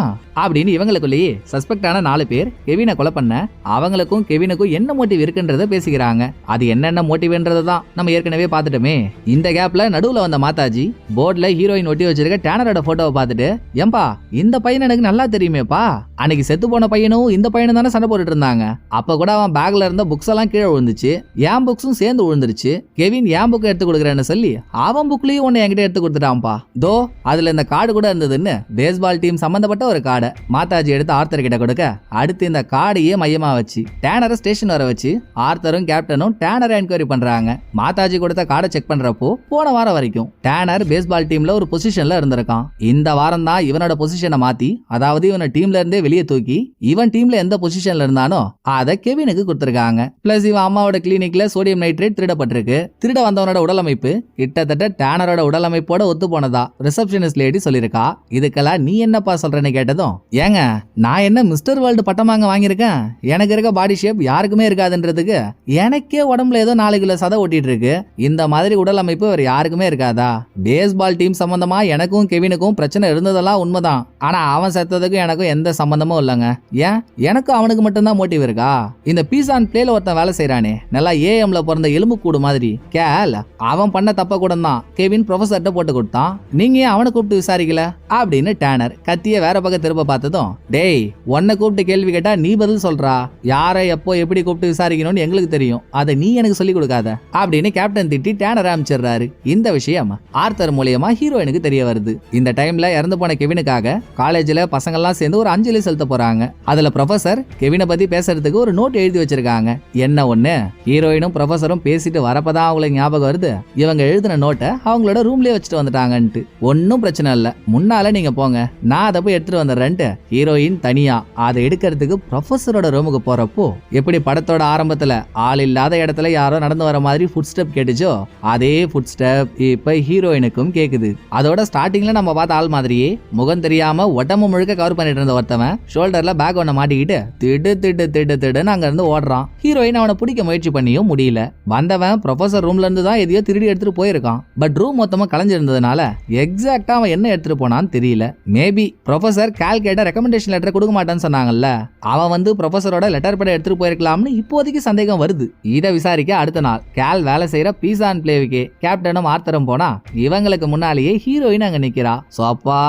அப்படின்னு இவங்களுக்குள்ளேயே சஸ்பெக்டான நாலு பேர் கெவினை கொலை பண்ண அவங்களுக்கும் கெவினுக்கும் என்ன மோட்டிவ் இருக்குன்றத பேசிக்கிறாங்க. அது என்னென்ன மோட்டிவ்ன்றதை தான் நம்ம ஏற்கனவே பார்த்துட்டோமே. இந்த கேப்ல நடுவுல வந்த மாதாஜி போர்டுல ஹீரோயின் ஒட்டி வச்சிருக்க டேனரோட போட்டோவை பார்த்துட்டு ஏம்பா இந்த பையன் எனக்கு நல்லா தெரியுமேப்பா. அன்னைக்கு செத்து போன பையனும் இந்த பையனும் தானே சண்டை போட்டுட்டு இருந்தாங்க. அப்ப கூட அவன் பேக்ல இருந்த புக்ஸ் எல்லாம் கீழே விழுந்துச்சு. என் புக்ஸும் சேர்ந்து விழுந்துருச்சு. கெவின் என் புக் எடுத்து கொடுக்குறேன்னு சொல்லி அவன் புக்லயும் ஒன்னு என்கிட்ட எடுத்து கொடுத்துட்டான்ப்பா. தோ அதுல இந்த கார்டு கூட இருந்ததுன்னு பேஸ்பால் டீம் சம்பந்தப்பட்ட ஒரு கார்டை மாதாஜி எடுத்து ஆர்த்தர் கிட்ட கொடுக்க அடுத்து இந்த கார்டையே மையமா வச்சு டேனரை ஸ்டேஷன் வர வச்சு ஆர்த்தரும் கேப்டனும் டேனரை என்கொயரி பண்றாங்க. மாதாஜி கொடுத்த கார்டை செக் பண்றப்போ போன வாரம் வரைக்கும் டேனர் பேஸ்பால் டீம்ல ஒரு பொசிஷன்ல இருந்திருக்கான். இந்த வாரம் தான் இவனோட பொசிஷனை மாத்தி அதாவது இவனை டீம்ல இருந்தே வெளியே தூக்கி இவன் டீம்ல எந்த பொசிஷன்ல இருந்தானோ அதை கெவினுக்கு கொடுத்துருக்காங்க. பிளஸ் இவன் அம்மாவோட கிளினிக்ல சோடியம் நைட்ரேட் திருடப்பட்டிருக்கு. திருட வந்தவனோட உடலமைப்பு கிட்டத்தட்ட டேனர் அவரோட உடல் அமைப்போட ஒத்து போனதா ரிசப்ஷனிஸ்ட் லேடி சொல்லியிருக்கா? இதுக்கெல்லாம் நீ என்னப்பா சொல்றேன்னு கேட்டதும் ஏங்க நான் என்ன மிஸ்டர் வேர்ல்டு பட்டமாங்க வாங்கியிருக்கேன்? எனக்கு இருக்க பாடி ஷேப் யாருக்குமே இருக்காதுன்றதுக்கு எனக்கே உடம்புல ஏதோ நாலு கிலோ சதை ஒட்டிட்டு இருக்கு இந்த மாதிரி உடல் அமைப்பு வேற யாருக்குமே இருக்காதா? பேஸ்பால் டீம் சம்பந்தமா எனக்கும் கெவினுக்கும் பிரச்சனை இருந்ததெல்லாம் உண்மைதான். ஆனா அவன் செத்ததுக்கும் எனக்கும் எந்த சம்பந்தமும் இல்லைங்க. ஏன்? எனக்கும் அவனுக்கு மட்டும்தான் மோட்டிவ் இருக்கா? இந்த பீஸ் ஆன் பிளேல ஒருத்தன் வேலை செய்யறானே நல்லா ஏஎம்ல பிறந்த எலும்பு கூடு மாதிரி. கேல் அவன் பண்ண தப்ப கூட தான் கெவின் ப்ரொஃபசர்கிட்ட போட்டு கொடுத்தான். நீங்க ஏன் அவனை கூப்பிட்டு விசாரிக்கல? அப்படின்னு டேனர் கத்திய வேற பக்கம் திரும்ப பார்த்ததும் டேய் உன்னை கூப்பிட்டு கேள்வி கேட்டா நீ பதில் சொல்றா. யாரை எப்போ எப்படி கூப்பிட்டு விசாரிக்கணும்னு எங்களுக்கு தெரியும். அதை நீ எனக்கு சொல்லி கொடுக்காத. அப்படின்னு கேப்டன் திட்டி டேனர் அமைச்சிடுறாரு இந்த விஷயம் ஆர்த்தர் மூலியமா ஹீரோயினுக்கு தெரிய வருது. இந்த டைம்ல இறந்து போன கெவினுக்காக காலேஜ்ல பசங்கள்லாம் சேர்ந்து ஒரு அஞ்சலி செலுத்த போறாங்க. அதுல ப்ரொஃபசர் கெவினை பத்தி பேசுறதுக்கு ஒரு நோட் எழுதி வச்சிருக்காங்க. என்ன ஒண்ணு? ஹீரோயினும் ப்ரொஃபசரும் பேசிட்டு வரப்பதான் அவங்களுக்கு ஞாபகம் வருது. இவங்க எழுதின நோட்டை உங்களோட ரூம்லயே வச்சுட்டு வந்துட்டாங்கன்ட்டு. ஒன்றும் பிரச்சனை இல்லை. முன்னால நீங்க போங்க. நான் அதை போய் எடுத்துட்டு வந்துடுறேன்ட்டு ஹீரோயின் தனியா. அதை எடுக்கிறதுக்கு ப்ரொஃபஸரோட ரூமுக்கு போறப்போ எப்படி படத்தோட ஆரம்பத்தில் ஆள் இல்லாத இடத்துல யாரோ நடந்து வர மாதிரி ஃபுட் ஸ்டெப் கேட்டுச்சோ அதே ஃபுட் ஸ்டெப் இப்ப ஹீரோயினுக்கும் கேக்குது. அதோட ஸ்டார்டிங்ல நம்ம பார்த்த ஆள் மாதிரியே முகம் தெரியாம உடம்பு முழுக்க கவர் பண்ணிட்டு இருந்த ஒருத்தவன் ஷோல்டர்ல பேக் ஒன்ன மாட்டிக்கிட்டு திடு திடு திடு திடுன்னு அங்க இருந்து ஓடுறான். ஹீரோயின் அவனை பிடிக்க முயற்சி பண்ணியும் முடியல. வந்தவன் ப்ரொஃபசர் ரூம்ல இருந்து தான் எதையோ திருடி எடுத்துட்டு போயிருக்கான். பட் ரூம் மொத்தமாக கலைஞ்சிருந்ததுனால எக்ஸாக்டா அவன் என்ன எடுத்துட்டு போனான்னு தெரியல. மேபி ப்ரொஃபஸர் கேல்கேட்ட ரெக்கமெண்டேஷன் லெட்டர் கொடுக்க மாட்டேன்னு சொன்னாங்கல்ல. அவன் வந்து ப்ரொஃபஸரோட லெட்டர் பட எடுத்துட்டு போயிருக்கலாம்னு இப்போதைக்கு சந்தேகம் வருது. இதை விசாரிக்க அடுத்த நாள் கேல் வேலை செய்யற அண்ட் பிளேவுக்கு கேப்டனும் ஆர்த்தரும் போனா இவங்களுக்கு முன்னாலேயே ஹீரோயின் அங்க நிக்கிறா. சோ அப்பா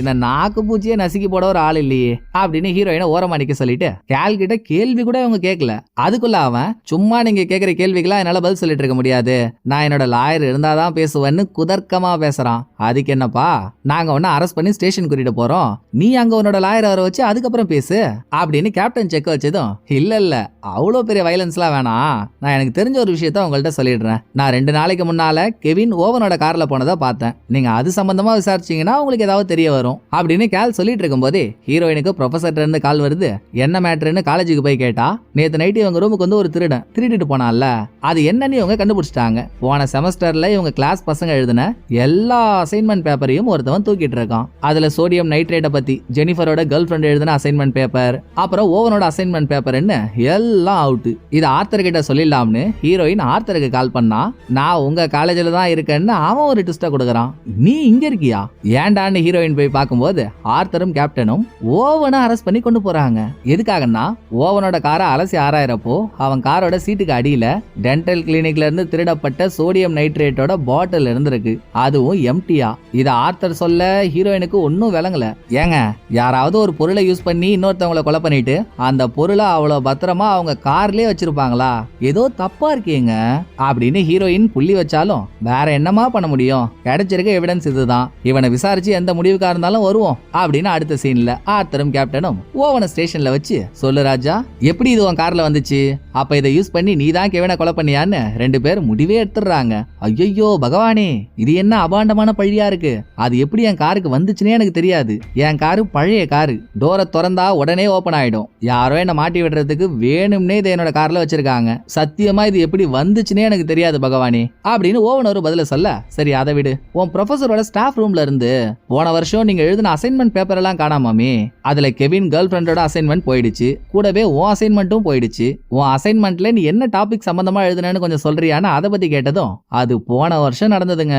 இந்த நாக்கு பூச்சியே நசுக்கி போட ஒரு ஆள் இல்லையே அப்படின்னு ஹீரோயினை ஓரமா நிற்க சொல்லிட்டு கேல் கிட்ட கேள்வி கூட இவங்க கேட்கல அதுக்குள்ள அவன் சும்மா நீங்க கேட்குற கேள்விக்கெல்லாம் என்னால பதில் சொல்லிட்டு இருக்க முடியாது. நான் என்னோட லாயர் இருந்தாதான் பேசுவேன்னு குதர்க்கமா பேசுறான். அதுக்கு என்னப்பா? நாங்க ஒன்று அரெஸ்ட் பண்ணி ஸ்டேஷன் கூட்டிட்டு போறோம். நீ அங்க உன்னோட லாயர் வர வச்சு அதுக்கப்புறம் பேசு. அப்படின்னு கேப்டன் செக் வச்சதும் இல்ல இல்ல அவ்வளோ பெரிய வயலன்ஸ்லாம் வேணாம். நான் எனக்கு தெரிஞ்ச ஒரு விஷயத்த உங்கள்கிட்ட சொல்லிடுறேன். நான் ரெண்டு நாளைக்கு முன்னால கெவின் ஓவனோட கார்ல போனதை பார்த்தேன். நீங்க அது சம்பந்தமா விசாரிச்சீங்கன்னா உங்களுக்கு ஏதாவது தெரிய வரும். அப்படின்னு கேல் சொல்லிட்டு இருக்கும்போதே ஹீரோயினுக்கு ப்ரொஃபசர் இருந்து கால் வருது. என்ன மேட்ருன்னு காலேஜுக்கு போய் கேட்டா நேத்து நைட்டு இவங்க ரூமுக்கு வந்து ஒரு திருடன் திருடிட்டு போனான்ல. அது என்னன்னு இவங்க கண்டுபிடிச்சிட்டாங்க. போன செமஸ்டர்ல இவங்க கிளாஸ் பசங்க பசங்க எழுதின எல்லா அசைன்மெண்ட் பேப்பரையும் ஒருத்தவன் தூக்கிட்டு இருக்கான். அதுல சோடியம் நைட்ரேட்டை பத்தி ஜெனிஃபரோட கேர்ள் ஃப்ரெண்ட் எழுதின அசைன்மெண்ட் பேப்பர் அப்புறம் ஓவனோட அசைன்மெண்ட் பேப்பர்னு எல்லாம் அவுட் இது ஆர்த்தர் கிட்ட சொல்லிடலாம்னு ஹீரோயின் ஆர்த்தருக்கு கால் பண்ணா நான் உங்க காலேஜில் தான் இருக்கேன்னு அவன் ஒரு ட்விஸ்ட்டை கொடுக்குறான். நீ இங்க இருக்கியா? ஏன்டான்னு ஹீரோயின் போய் பார்க்கும்போது ஆர்த்தரும் கேப்டனும் ஓவனை அரெஸ்ட் பண்ணி கொண்டு போறாங்க. எதுக்காகன்னா ஓவனோட காரை அலசி ஆராயிரப்போ அவன் காரோட சீட்டுக்கு அடியில டென்டல் கிளினிக்ல இருந்து திருடப்பட்ட சோடியம் நைட்ரேட்டோட பாட்டில் இருந்திருக்கு. அதுவும் எம்டியா இத ஆர்த்தர் சொல்ல ஹீரோயினுக்கு ஒன்னும் விளங்கல. ஏங்க யாராவது ஒரு பொருளை யூஸ் பண்ணி இன்னொருத்தவங்கள கொலை பண்ணிட்டு அந்த பொருளை அவ்வளவு பத்திரமா அவங்க கார்லயே வச்சிருப்பாங்களா? ஏதோ தப்பா இருக்கீங்க. அப்படின்னு ஹீரோயின் புள்ளி வச்சாலும் வேற என்னமா பண்ண முடியும்? கிடைச்சிருக்க எவிடன்ஸ் இதுதான். இவனை விசாரிச்சு எந்த முடிவுக்கா இருந்தாலும் வருவோம். அப்படின்னு அடுத்த சீன்ல ஆர்த்தரும் கேப்டனும் ஓவன ஸ்டேஷன்ல வச்சு சொல்லு ராஜா எப்படி இது உன் கார்ல வந்துச்சு? அப்ப இதை யூஸ் பண்ணி நீ தான் கெவினை கொலை பண்ணியான்னு ரெண்டு பேர் முடிவே எடுத்துடுறாங்க. ஐயோ பகவான் இது என்ன அபாண்டமான பழியா இருக்கு? அது எப்படி என் காருக்கு வந்துச்சுன்னே எனக்கு தெரியாது. என் காரு பழைய காரு. டோரை திறந்தா உடனே ஓபன் ஆயிடும். யாரோ என்ன மாட்டி விடுறதுக்கு வேணும்னே இதை என்னோட கார்ல வச்சிருக்காங்க. சத்தியமா இது எப்படி வந்துச்சுன்னே எனக்கு தெரியாது பகவானே. அப்படின்னு ஓவன் பதில சொல்ல சரி அதை விடு. உன் ப்ரொஃபஸரோட ஸ்டாஃப் ரூம்ல இருந்து போன வருஷம் நீங்க எழுதின அசைன்மெண்ட் பேப்பர் எல்லாம் காணாமாமே. அதுல கெவின் கேர்ள் ஃப்ரெண்டோட அசைன்மெண்ட் போயிடுச்சு. கூடவே உன் அசைன்மெண்ட்டும் போயிடுச்சு. உன் அசைன்மெண்ட்ல நீ என்ன டாபிக் சம்பந்தமா எழுதுனேன்னு கொஞ்சம் சொல்றியான்னு அதை பத்தி கேட்டதும் அது போன வருஷம் நடந்ததுங்க.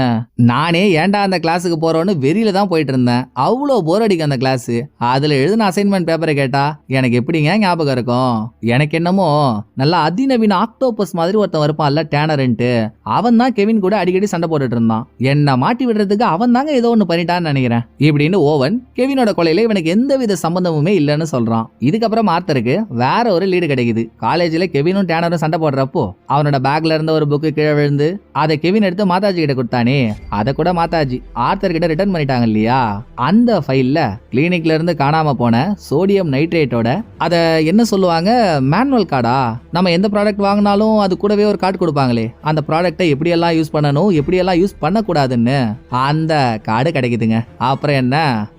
நானே ஏன்டா அந்த கிளாஸுக்கு போறோன்னு வெறியில தான் போயிட்டு இருந்தேன் அவ்வளோ போர் அடிக்கும் அந்த கிளாஸ் அதுல எழுதின அசைன்மெண்ட் பேப்பரை கேட்டா எனக்கு எப்படிங்க ஞாபகம் இருக்கும்? எனக்கு என்னமோ நல்லா அதிநவீன ஆக்டோபஸ் மாதிரி ஒருத்தன் வருப்பான்ல டேனர்ன்ட்டு அவன் தான் கெவின் கூட அடிக்கடி சண்டை போட்டுட்டு இருந்தான். என்ன மாட்டி விடுறதுக்கு அவன் தாங்க ஏதோ ஒன்று பண்ணிட்டான்னு நினைக்கிறேன். இப்படின்னு ஓவன் கெவினோட கொலையில இவனுக்கு எந்தவித சம்பந்தமுமே இல்லைன்னு சொல்றான். இதுக்கப்புறம் ஆர்த்தருக்கு வேற ஒரு லீடு கிடைக்குது. காலேஜ்ல கெவினும் டேனரும் சண்டை போடுறப்போ அவனோட பேக்ல இருந்த ஒரு புக்கு கீழே விழுந்து அதை கெவின் எடுத்து மாதாஜி கிட்ட கொடுத்தானே? அதை கூட மாதாஜி ஆர்த்தர் கிட்ட ரிட்டர்ன் பண்ணிட்டாங்க இல்லையா? அந்த ஃபைல்ல கிளினிக்ல இருந்து காணாம போன சோடியம் நைட்ரேட்டோட அத என்ன சொல்லுவாங்க? மேனுவல் கார்டா நம்ம எந்த ப்ராடக்ட் வாங்கினாலும் அது கூடவே ஒரு கார்டு கொடுப்பாங்களே. அந்த ப்ராடக்ட்டை எப்படியெல்லாம் யூஸ் பண்ணணும் எப்படியெல்லாம் யூஸ் பண்ணக்கூடாதுன்னு அந்த கார்டு கிடைக்குதுங்க. அப்புறம் என்ன?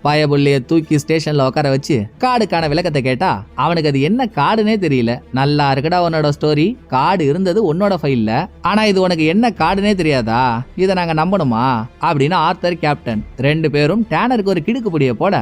பயபுள்ளிய தூக்கி ஸ்டேஷன்ல உட்கார வச்சு கார்டுக்கான விளக்கத்தை கேட்டா அவனுக்கு அது என்ன கார்டுனே தெரியல. நல்லா இருக்குடா உன்னோட ஸ்டோரி கார்டு இருந்தது உன்னோட ஃபைல்ல ஆனா இது உனக்கு என்ன கார்டுனே தெரியாதா? இதை நாங்க நம்பணுமா? அப்படின்னு ஆர்த்தர் கேப்டன் ரெண்டு பேரும் டேனருக்கு ஒரு கிடுக்கு போட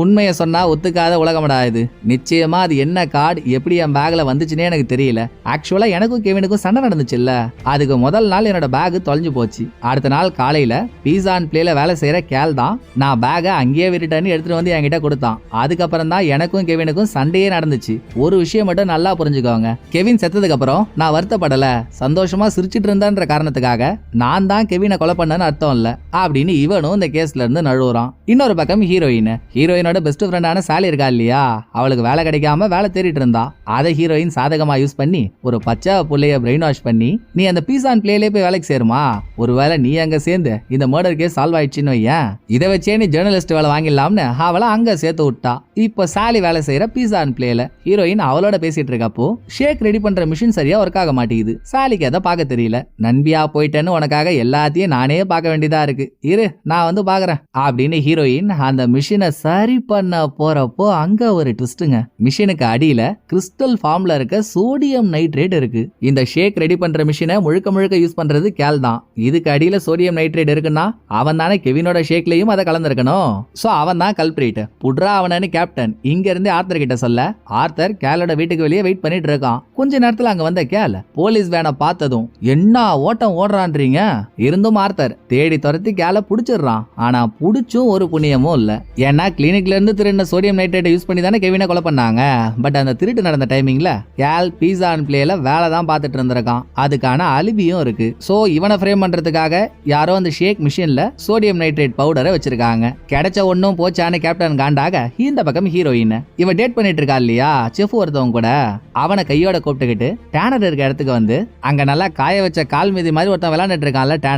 உண்மையை சொன்னா ஒத்துக்காத உலகமடா இது. நிச்சயமா அது என்ன கார்டு? எப்படி என் பேக்ல வந்துச்சுன்னே எனக்கு தெரியல. ஆக்சுவலா எனக்கும் கெவினுக்கும் சண்டை நடந்துச்சுல்ல. அதுக்கு முதல் நாள் என்னோட பேக் தொலைஞ்சு போச்சு. அடுத்த நாள் காலையில பீஸா அண்ட் பிளேல வேலை செய்யற கேல் தான் நான் பேக்கை அங்கேயே விட்டுட்டேன்னு எடுத்துட்டு வந்து என்கிட்ட கொடுத்தான். அதுக்கப்புறம் தான் எனக்கும் கெவினுக்கும் சண்டையே நடந்துச்சு. ஒரு விஷயம் மட்டும் நல்லா புரிஞ்சுக்கோங்க. கெவின் செத்ததுக்கு அப்புறம் நான் வருத்தப்படல. சந்தோஷமா சிரிச்சிட்டு இருந்தேன்ற காரணத்துக்காக நான் தான் கெவினை கொலை பண்ணேன்னு அர்த்தம் இல்லை. அப்படின்னு இவனும் இந்த கேஸ்ல இருந்து நழுவுறான். இன்னொரு பக்கம் ஹீரோயின். ஹீரோயினோட பெஸ்ட் ஃப்ரெண்டான சாலி இருக்கா இல்லையா? அவளுக்கு வேலை கிடைக்காம வேலை தேடிட்டு இருந்தா. அதை ஹீரோயின் சாதகமா யூஸ் பண்ணி ஒரு பச்சை புள்ளைய பிரெயின் வாஷ் பண்ணி நீ அந்த பீஸ் ஆன் பிளேலே போய் வேலைக்கு சேருமா? ஒருவேளை நீ அங்க சேர்ந்து இந்த மர்டர் கேஸ் சால்வ் ஆயிடுச்சுன்னு வையன். இதை வச்சே நீ ஜேர்னலிஸ்ட் வேலை வாங்கிடலாம்னு அவளை அங்க சேர்த்து விட்டா. இப்போ சாலி வேலை செய்யற பீஸா அண்ட் பிளேல ஹீரோயின் அவளோட பேசிட்டு இருக்கப்போ ஷேக் ரெடி பண்ற மிஷின் சரியா ஒர்க் ஆக மாட்டேங்குது. சாலிக்கு அதை பார்க்க தெரியல. நண்பியா போயிட்டேன்னு உனக்காக எல்லாத்தையும் நானே பார்க்க வேண்டியதா இருக்கு. இரு நான் வந்து பாக்குறேன் அப்படின்னு ஹீரோயின் அந்த மிஷினை சரி பண்ண போறப்போ அங்க ஒரு ட்விஸ்ட்டுங்க மிஷினுக்கு அடியில கிறிஸ்டல் ஃபார்ம்ல இருக்க சோடியம் நைட்ரேட் இருக்கு. இந்த ஷேக் ரெடி பண்ற மிஷினை முழுக்க முழுக்க யூஸ் பண்றது கேல் தான். இதுக்கு அடியில சோடியம் நைட்ரேட் இருக்குன்னா அவன் தானே கெவினோட ஷேக்லயும் அதை கலந்துருக்கணும். சோ அவன் தான் கல்பிரேட் புட்ரா அவனு கேப்டன் இங்க இருந்து ஆர்த்தர் கிட்ட சொல்ல ஆர்த்தர் கேலோட வீட்டுக்கு வெளியே வெயிட் பண்ணிட்டு இருக்கான். கொஞ்ச நேரத்துல அங்க வந்த கேல் போலீஸ் வேனை பார்த்ததும் என்ன ஓட்டம் ஓடுறான்றீங்க? இருந்தும் ஆர்த்தர் தேடி துரத்தி கேல புடிச்சிடுறான். ஆனா புடிச்சும் ஒரு புண்ணியமும் இல்ல. ஏன்னா கிளினிக்ல இருந்து திருடின சோடியம் நைட்ரேட்டை யூஸ் பண்ணி தானே கெவினை கொலை பண்ணாங்க. பட் அந்த திருட்டு நடந்த டைமிங்ல கேல் பீஸா அண்ட் பிளேல வேலை தான் பார்த்துட்டு இருந்திருக்கான். அதுக்கான அலிபியும் இருக்கு. சோ இவனை ஃப்ரேம் பண்றதுக்காக யாரோ அந்த ஷேக் மிஷின்ல சோடியம் நைட்ரேட் பவுடரை வச்சிருக்காங்க. கிடைச்ச ஒன்னும் போச்சான்னு கேப்டன் காண்டாக இந்த பக்கம் ஹீரோயின் இவ டேட் பண்ணிட்டு இருக்கா இல்லையா? செஃப் ஒருத்தவங்க கூட. அவனை கையோட கூப்பிட்டுக்கிட்டு டேனர் இருக்க இடத்துக்கு வந்து அங்க நல்லா காய வச்ச கால் மீதி மாதிரி ஒருத்தன் விளையாண்டுட்டு இருக்கான்ல டேனர்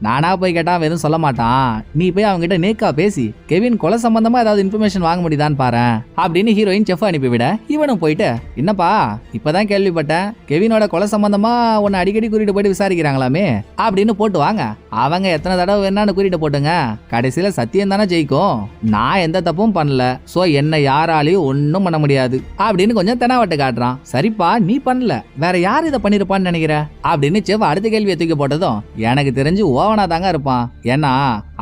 நானா போய் கேட்டா அவன் எதுவும் சொல்ல மாட்டான். நீ போய் அவங்க கிட்ட நேக்கா பேசி கெவின் கொலை சம்பந்தமா ஏதாவது இன்ஃபர்மேஷன் வாங்க முடியுதான்னு பாரு. அப்படின்னு ஹீரோயின் செஃப் அனுப்பிவிட இவனும் போயிட்டு என்னப்பா இப்பதான் கேள்விப்பட்டேன். கெவினோட கொலை சம்பந்தமா உன்னை அடிக்கடி கூட்டிட்டு போயிட்டு விசாரிக்கிறாங்களாமே? அப்படின்னு போட்டு வாங்க. அவங்க எத்தனை தடவை வேணான்னு கூட்டிட்டு போட்டுங்க. கடைசியில சத்தியம் தானே ஜெயிக்கும். நான் எந்த தப்பும் பண்ணல. சோ என்ன யாராலையும் ஒன்றும் பண்ண முடியாது. அப்படின்னு கொஞ்சம் தெனாவட்டு காட்டுறான். சரிப்பா நீ பண்ணல. வேற யார் இதை பண்ணிருப்பான்னு நினைக்கிற? அப்படின்னு செவ் அடுத்த கேள்வியை தூக்கி போட்டதும் எனக்கு தெரிஞ்சு ஓவனா தாங்க இருப்பான். ஏன்னா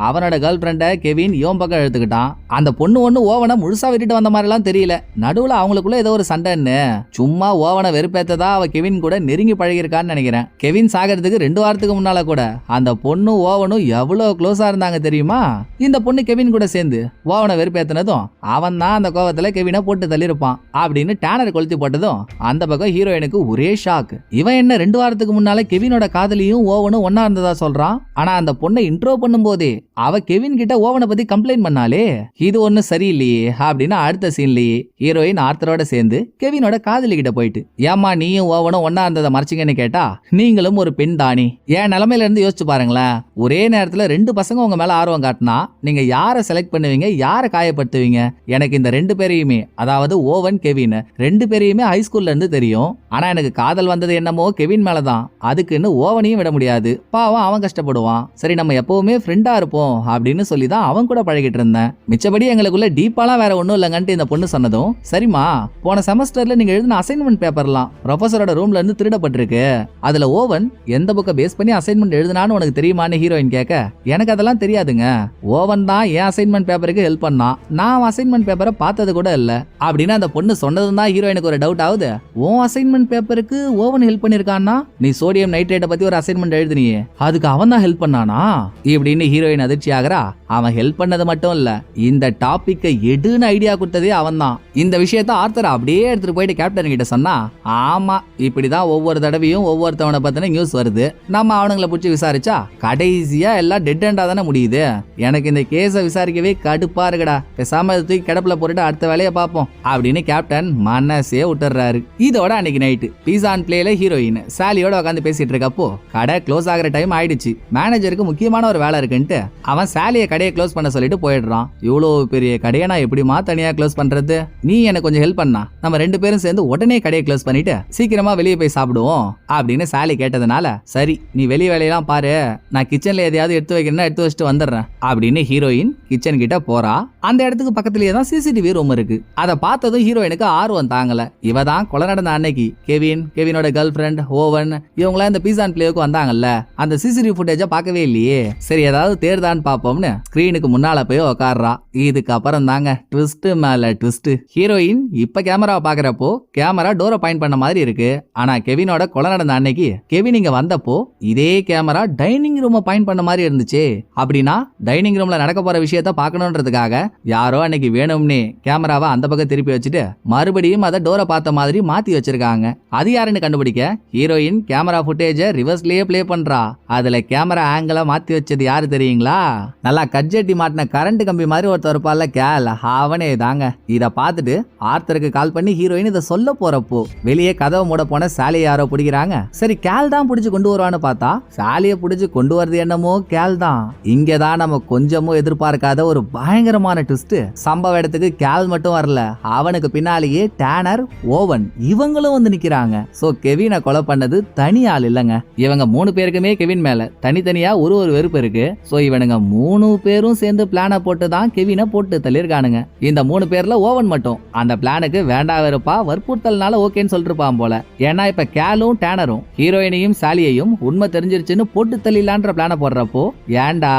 அவனோட கேர்ள் ஃப்ரெண்டை கெவின் இவன் பக்கம் எடுத்துக்கிட்டான் அந்த பொண்ணு ஒன்று ஓவனை முழுசா விட்டுட்டு வந்த மாதிரிலாம் தெரியல. நடுவில் அவங்களுக்குள்ள ஏதோ ஒரு சண்டைன்னு. சும்மா ஓவனை வெறுப்பேத்ததா அவ கெவின் கூட நெருங்கி பழகிருக்கான்னு நினைக்கிறேன். கெவின் சாகிறதுக்கு ரெண்டு வாரத்துக்கு முன்னால கூட அந்த பொண்ணு ஓவனும் எவ்வளோ க்ளோஸா இருந்தாங்க தெரியுமா? இந்த பொண்ணு கெவின் கூட சேர்ந்து ஓவனை வெறுப்பேத்தினதும் அவன் தான் அந்த கோவத்தில் கெவினை போட்டு தள்ளியிருப்பான் அப்படின்னு டேனர் கொளுத்தி போட்டதும் அந்த பக்கம் ஹீரோயினுக்கு ஒரே ஷாக் இவன் என்ன ரெண்டு வாரத்துக்கு முன்னால கெவினோட காதலியும் ஓவனும் ஒன்னா இருந்ததா சொல்றான் ஆனா அந்த பொண்ணை இன்ட்ரோ பண்ணும்போதே அவ கெவின் கிட்ட ஓவனை பத்தி கம்ப்ளைண்ட் பண்ணாலே இது ஒன்னும் சரியில்லையே அப்படின்னு அடுத்த சீன்லயே ஹீரோயின் ஆர்த்தரோட சேர்ந்து கெவினோட காதலி கிட்ட போயிட்டு ஏமா நீயும் ஓவனும் ஒன்னா இருந்ததை மறைச்சிங்கன்னு கேட்டா நீங்களும் ஒரு பெண் தானி. என் நிலைமையில இருந்து யோசிச்சு பாருங்களேன் ஒரே நேரத்துல ரெண்டு பசங்க உங்க மேல ஆர்வம் காட்டினா நீங்க யாரை செலக்ட் பண்ணுவீங்க யாரை காயப்படுத்துவீங்க? எனக்கு இந்த ரெண்டு பேரையுமே அதாவது ஓவன் கெவின் ரெண்டு பேரையுமே ஹைஸ்கூல்ல இருந்து தெரியும். ஆனா எனக்கு காதல் வந்தது என்னமோ கெவின் மேலதான். அதுக்குன்னு ஓவனையும் விட முடியாது. பாவம் அவன் கஷ்டப்படுவான். சரி நம்ம எப்பவுமே ஃப்ரெண்டா இருப்போம் அப்படின்னு சொல்லி தான் அவன் கூட பழகிட்டு இருந்தேன். மிச்சபடி எங்களுக்குள்ள டீப்பாலாம் வேற ஒன்றும் இல்லைங்கன்ட்டு இந்த பொண்ணு சொன்னதும் சரிம்மா போன செமஸ்டர்ல நீங்க எழுதின அசைன்மெண்ட் பேப்பர்லாம் ப்ரொஃபஸரோட ரூம்ல இருந்து திருடப்பட்டிருக்கு. அதுல ஓவன் எந்த புக்கை பேஸ் பண்ணி அசைன்மெண்ட் எழுதுனான்னு உனக்கு தெரியுமான்னு ஹீரோயின் கேட்க எனக்கு அதெல்லாம் தெரியாதுங்க. ஓவன் தான் என் அசைன்மெண்ட் பேப்பருக்கு ஹெல்ப் பண்ணான். நான் அசைன்மெண்ட் பேப்பரை பார்த்தது கூட இல்ல. அப்படின்னு அந்த பொண்ணு சொன்னதும் தான் ஹீரோயினுக்கு ஒரு டவுட் ஆகுது. உன் அசைன்மெண்ட் பேப்பருக்கு ஓவன் ஹெல்ப் பண்ணிருக்கான்னா நீ சோடியம் நைட்ரேட்டை பத்தி ஒரு அசைன்மெண்ட் எழுதினியே. அதுக்கு அவன் தான் ஹெல்ப் பண்ணானா? இப்படின்னு ஹீரோயின் அதிர்ச்சி ஆகிறா. அவன் ஹெல்ப் பண்ணது மட்டும் இல்ல இந்த டாபிக்கை எடுன்னு ஐடியா கொடுத்ததே அவன் தான். இந்த விஷயத்த ஆர்த்தர் அப்படியே எடுத்துட்டு போயிட்டு கேப்டன் கிட்ட சொன்னா ஆமா இப்படிதான் ஒவ்வொரு தடவையும் ஒவ்வொருத்தவனை பத்தின நியூஸ் வருது. நம்ம அவனுங்களை பிடிச்சி விசாரிச்சா கடைசியா எல்லாம் டெட் எண்டா தானே முடியுது. எனக்கு இந்த கேஸை விசாரிக்கவே கடுப்பா இருக்குடா. பேசாம தூக்கி கிடப்புல போட்டுட்டு அடுத்த வேலையை பார்ப்போம். அப்படின்னு கேப்டன் மனசே விட்டுறாரு இதோட அன்னைக்கு நைட்டு பீஸான் பிளேல ஹீரோயின் சாலியோட உட்காந்து பேசிட்டு இருக்கப்போ கடை க்ளோஸ் ஆகிற டைம் ஆயிடுச்சு. மேனேஜருக்கு முக்கியமான ஒரு வேலை இருக்குன்ட்டு அவன் சாலியை கடையை க்ளோஸ் பண்ண சொல்லிட்டு போயிடுறான். இவ்வளோ பெரிய கடையை நான் எப்படிமா தனியாக க்ளோஸ் பண்ணுறது நீ எனக்கு கொஞ்சம் ஹெல்ப் பண்ணா. நம்ம ரெண்டு பேரும் சேர்ந்து உடனே கடையை க்ளோஸ் பண்ணிட்டு சீக்கிரமா வெளியே போய் சாப்பிடுவோம் அப்படின்னு சாலி கேட்டதுனால சரி நீ வெளி வேலையெல்லாம் பாரு. நான் கிச்சனில் எதையாவது எடுத்து வைக்கிறேன்னா எடுத்து வச்சுட்டு வந்துடுறேன் அப்படின்னு ஹீரோயின் கிச்சன் கிட்ட போறா. அந்த இடத்துக்கு பக்கத்துலயே தான் சிசிடிவி ரூம் இருக்கு. அதை பார்த்ததும் ஹீரோயினுக்கு ஆர்வம் தாங்கல. இவ தான் கொலை நடந்த அன்னைக்கு. கெவின் கெவினோட கேர்ள் ஃப்ரெண்ட் ஓவன் இவங்களாம் இந்த பீஸான் பிளேவுக்கு வந்தாங்கல்ல. அந்த சிசி சிசிடிவி ஃபுட்டேஜை பார்க்கவே இல்லையே. சரி ஏதாவது தேர்தான்னு பார்ப்போம்னு ஸ்க்ரீனுக்கு முன்னால போய் உக்காடுறா இதுக்கப்புறம் தாங்க ட்விஸ்ட் மேல ட்விஸ்ட் ஹீரோயின் இப்ப கேமராவை பாக்குறப்போ கேமரா டோரை பாயிண்ட் பண்ண மாதிரி இருக்கு. ஆனா கெவினோட கொலை நடந்த அன்னைக்கு கெவின் இங்க வந்தப்போ இதே கேமரா டைனிங் ரூமை பாயிண்ட் பண்ண மாதிரி இருந்துச்சு. அப்படின்னா டைனிங் ரூம்ல நடக்க போற விஷயத்த பார்க்கணுன்றதுக்காக யாரோ அன்னைக்கு வேணும்னே கேமராவை அந்த பக்கம் திருப்பி வச்சுட்டு மறுபடியும் அதை டோரை பார்த்த மாதிரி மாத்தி வச்சிருக்காங்க. அது யாருன்னு கண்டுபிடிக்க? ஹீரோயின் கேமரா ஃபுட்டேஜை ரிவர்ஸ்லயே ப்ளே பண்றா. அதுல கேமரா ஆங்கிளை மாற்றி வச்சது யாரு தெரியுங்களா? நல்லா கட்ஜெட்டி மாட்டின கரண்ட் கம்பி மாதிரி ஒருத்தர் இருப்பார்ல கேல் அவனே தாங்க. இதை பார்த்துட்டு ஆர்த்தருக்கு கால் பண்ணி ஹீரோயின் இதை சொல்ல போறப்போ வெளியே கதவை மூட போன சாலியை யாரோ பிடிக்கிறாங்க. சரி கேல் தான் பிடிச்சி கொண்டு வருவான்னு பார்த்தா சாலியை பிடிச்சி கொண்டு வரது என்னமோ கேல் தான். இங்கே தான் நம்ம கொஞ்சமும் எதிர்பார்க்காத ஒரு பயங்கரமான ட்விஸ்ட் சம்பவ இடத்துக்கு கேல் மட்டும் வரல. அவனுக்கு பின்னாலேயே டேனர் ஓவன் இவங்களும் வந்து நிக்கிறாங்க. ஸோ கெவினை கொலை பண்ணது தனி ஆள் இல்லைங்க. இவங்க மூணு பேருக்குமே கெவின் மேல தனித்தனியா ஒரு ஒரு வெறுப்பு இருக்கு. சோ இவனுங்க மூணு பேரும் சேர்ந்து பிளானை போட்டு தான் கெவினை போட்டு தள்ளியிருக்கானுங்க. இந்த மூணு பேர்ல ஓவன் மட்டும். அந்த பிளானுக்கு வேண்டா வெறுப்பா வற்புறுத்தல்னால ஓகேன்னு சொல்லிருப்பான் போல. ஏன்னா இப்ப கேலும் டேனரும் ஹீரோயினையும் சாலியையும் உண்மை தெரிஞ்சிருச்சுன்னு போட்டு தள்ளிலான்ற பிளானை போடுறப்போ ஏண்டா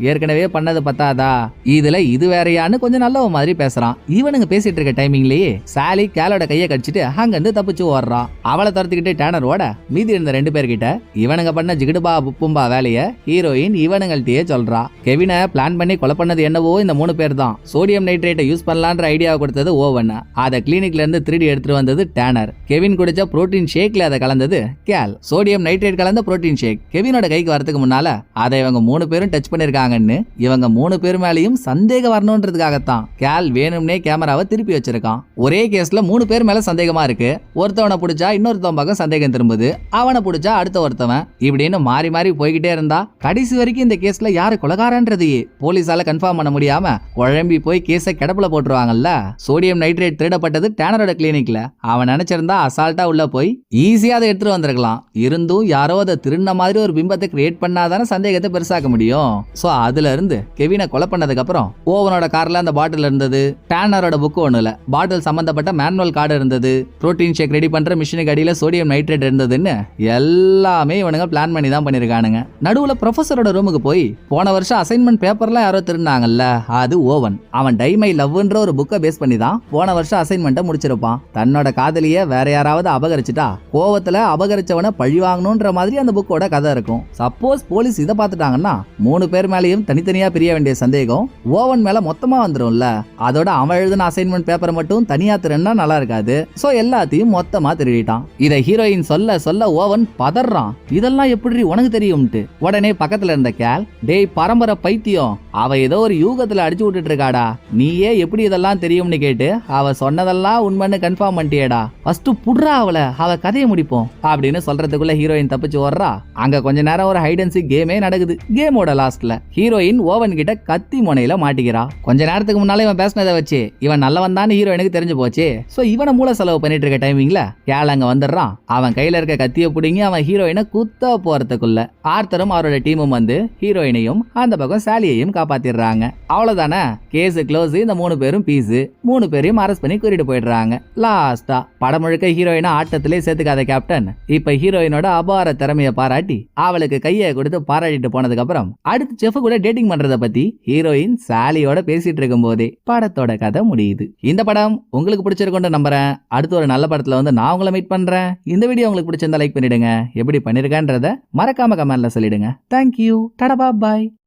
ஏற்கனவே பண்ணது பத்தாதா? இதுல இது வேறையான்னு கொஞ்சம் நல்லவ மாதிரி பேசுறான். இவனுங்க பேசிட்டு இருக்க டைமிங்லயே சாலி கேலோட கையை கடிச்சிட்டு அங்கிருந்து தப்பிச்சு ஓடுறான். அவளை துரத்துக்கிட்டு டேனரோட மீதி இருந்த ரெண்டு பேர்கிட்ட இவனுங்க பண்ண ஜிகிடுபா புப்பும்பா வேலைய ஹீரோயின் இவனுங்கள்ட்டயே சொல்றா. கெவினை பிளான் பண்ணி கொலை பண்ணது என்னவோ இந்த மூணு பேர் தான் சோடியம் நைட்ரேட்டை யூஸ் பண்ணலான்ற ஐடியா கொடுத்தது ஓவன். அதை கிளினிக்ல இருந்து திருடி எடுத்துட்டு வந்தது டேனர். கெவின் குடிச்ச புரோட்டீன் ஷேக்ல அதை கலந்தது கேல் சோடியம் நைட்ரேட் கலந்த புரோட்டீன் ஷேக் கெவினோட கைக்கு வரதுக்கு முன்னால அதை இவங்க மூணு பேரும் டச் பண்ணிருக்காங்கன்னு இவங்க மூணு பேர் மேலேயும் சந்தேகம் வரணுன்றதுக்காகத்தான். கேல் வேணும்னே கேமராவை திருப்பி வச்சிருக்கான். ஒரே கேஸ்ல மூணு பேர் மேல சந்தேகமா இருக்கு. ஒருத்தவனை பிடிச்சா இன்னொருத்தவன் பக்கம் சந்தேகம் திரும்புது. அவனை பிடிச்சா அடுத்த ஒருத்தவன். இப்படின்னு மாறி மாறி போய்கிட்டே இருந்தா கடைசி வரைக்கும் இந்த கேஸ்ல யாரு கொலகாரன்றதையே போலீஸால கன்ஃபார்ம் பண்ண முடியாம குழம்பி போய் கேஸை கிடப்புல போட்டுருவாங்கல்ல? சோடியம் நைட்ரேட் திருடப்பட்டது டேனரோட கிளினிக்ல அவன் நினைச்சிருந்தா அசால்ட்டா உள்ள போய் ஈஸியா அதை எடுத்துட்டு வந்திருக்கலாம். இருந்தும் யாரோ அதை திருடின மாதிரி ஒரு பிம்பத்தை கிரியேட் பண்ணாதானே சந்தேகத்தை பெருசாக்க முடியும். சோ அதுல இருந்து கெவினை கொலை பண்ணதுக்கு அப்புறம் ஓவனோட கார்ல அந்த பாட்டில் இருந்தது. டேனரோட புக்கு ஒண்ணு இல்ல. பாட்டில் சம்பந்தப்பட்ட மேனுவல் கார்டு இருந்தது. புரோட்டீன் ஷேக் ரெடி பண்ற மிஷினுக்கு அடியில சோடியம் நைட்ரேட் இருந்ததுன்னு எல்லாமே இவனுங்க பிளான் பண்ணி தான் இருக்கானுங்க நடுவுல ப்ரொஃபஸரோட ரூமுக்கு போய் போன வருஷம் அசைன்மெண்ட் பேப்பர்லாம் யாரோ திருந்தாங்கல்ல அது ஓவன். அவன் டைமை லவ்ன்ற ஒரு புக்கை பேஸ் பண்ணி தான் போன வருஷம் அசைன்மெண்ட்டை முடிச்சிருப்பான். தன்னோட காதலிய வேற யாராவது அபகரிச்சுட்டா கோவத்துல அபகரிச்சவனை பழி வாங்கணுன்ற மாதிரி அந்த புக்கோட கதை இருக்கும். சப்போஸ் போலீஸ் இதை பார்த்துட்டாங்கன்னா மூணு பேர் மேலேயும் தனித்தனியா பிரிய வேண்டிய சந்தேகம் ஓவன் மேல மொத்தமா வந்துரும்ல. அதோட அவன் எழுதின அசைன்மெண்ட் பேப்பரை மட்டும் தனியா திருன்னா நல்லா இருக்காது. சோ எல்லாத்தையும் மொத்தமா திருடிட்டான். இதை ஹீரோயின் சொல்ல சொல்ல ஓவன் பதறான். இதெல்லாம் எப்படி உனக்கு தெரியும்? தைரியம்ட்டு உடனே பக்கத்துல இருந்த கேல் டேய் பரம்பரை பைத்தியம். அவ ஏதோ ஒரு யூகத்துல அடிச்சு விட்டுட்டு இருக்காடா. நீயே எப்படி இதெல்லாம் தெரியும்னு கேட்டு அவ சொன்னதெல்லாம் உண்மைன்னு கன்ஃபார்ம் பண்ணிட்டியடா. ஃபர்ஸ்ட் புடுறா அவளை. அவ கதையை முடிப்போம். அப்படின்னு சொல்றதுக்குள்ள ஹீரோயின் தப்பிச்சு ஓடுறா. அங்க கொஞ்ச நேரம் ஒரு ஹைடன்சி கேமே நடக்குது. கேமோட லாஸ்ட்ல ஹீரோயின் ஓவன் கிட்ட கத்தி முனையில மாட்டிக்கிறா. கொஞ்ச நேரத்துக்கு முன்னால இவன் பேசினதை வச்சு இவன் நல்லவன் தான் ஹீரோயினுக்கு தெரிஞ்சு போச்சு. சோ இவனை மூல செலவு பண்ணிட்டு இருக்க டைமிங்ல கேள் அங்க வந்துடுறான். அவன் கையில இருக்க கத்தியை பிடுங்கி அவன் ஹீரோயினை குத்த போறதுக்குள்ள ஆர்த்தரும் அவரோட டீமும் வந்து ஹீரோயினையும் அந்த பக்கம் சாலியையும் காப்பாத்திடுறாங்க. அவ்வளவுதானே? கேஸ் க்ளோஸ் இந்த மூணு பேரும் பீஸு. மூணு பேரையும் அரெஸ்ட் பண்ணி கூட்டிட்டு போயிடுறாங்க. லாஸ்டா படம் முழுக்க ஹீரோயினா ஆட்டத்திலே சேர்த்துக்காத கேப்டன் இப்ப ஹீரோயினோட அபார திறமைய பாராட்டி அவளுக்கு கையை கொடுத்து பாராட்டிட்டு போனதுக்கு அப்புறம் அடுத்து செஃப் கூட டேட்டிங் பண்றத பத்தி ஹீரோயின் சாலியோட பேசிட்டு இருக்கும் போதே படத்தோட கதை முடியுது. இந்த படம் உங்களுக்கு பிடிச்சிருக்கும்னு நம்புறேன். அடுத்து ஒரு நல்ல படத்துல வந்து நான் உங்களை மீட் பண்றேன். இந்த வீடியோ உங்களுக்கு பிடிச்சிருந்தா லைக் பண்ணிடுங்க. எப்படி பண்ணிருக்கேன்றத மறக்காம கமெண்ட்ல சொல்லிடுங்க. தேங்க்யூ டடபா பாய்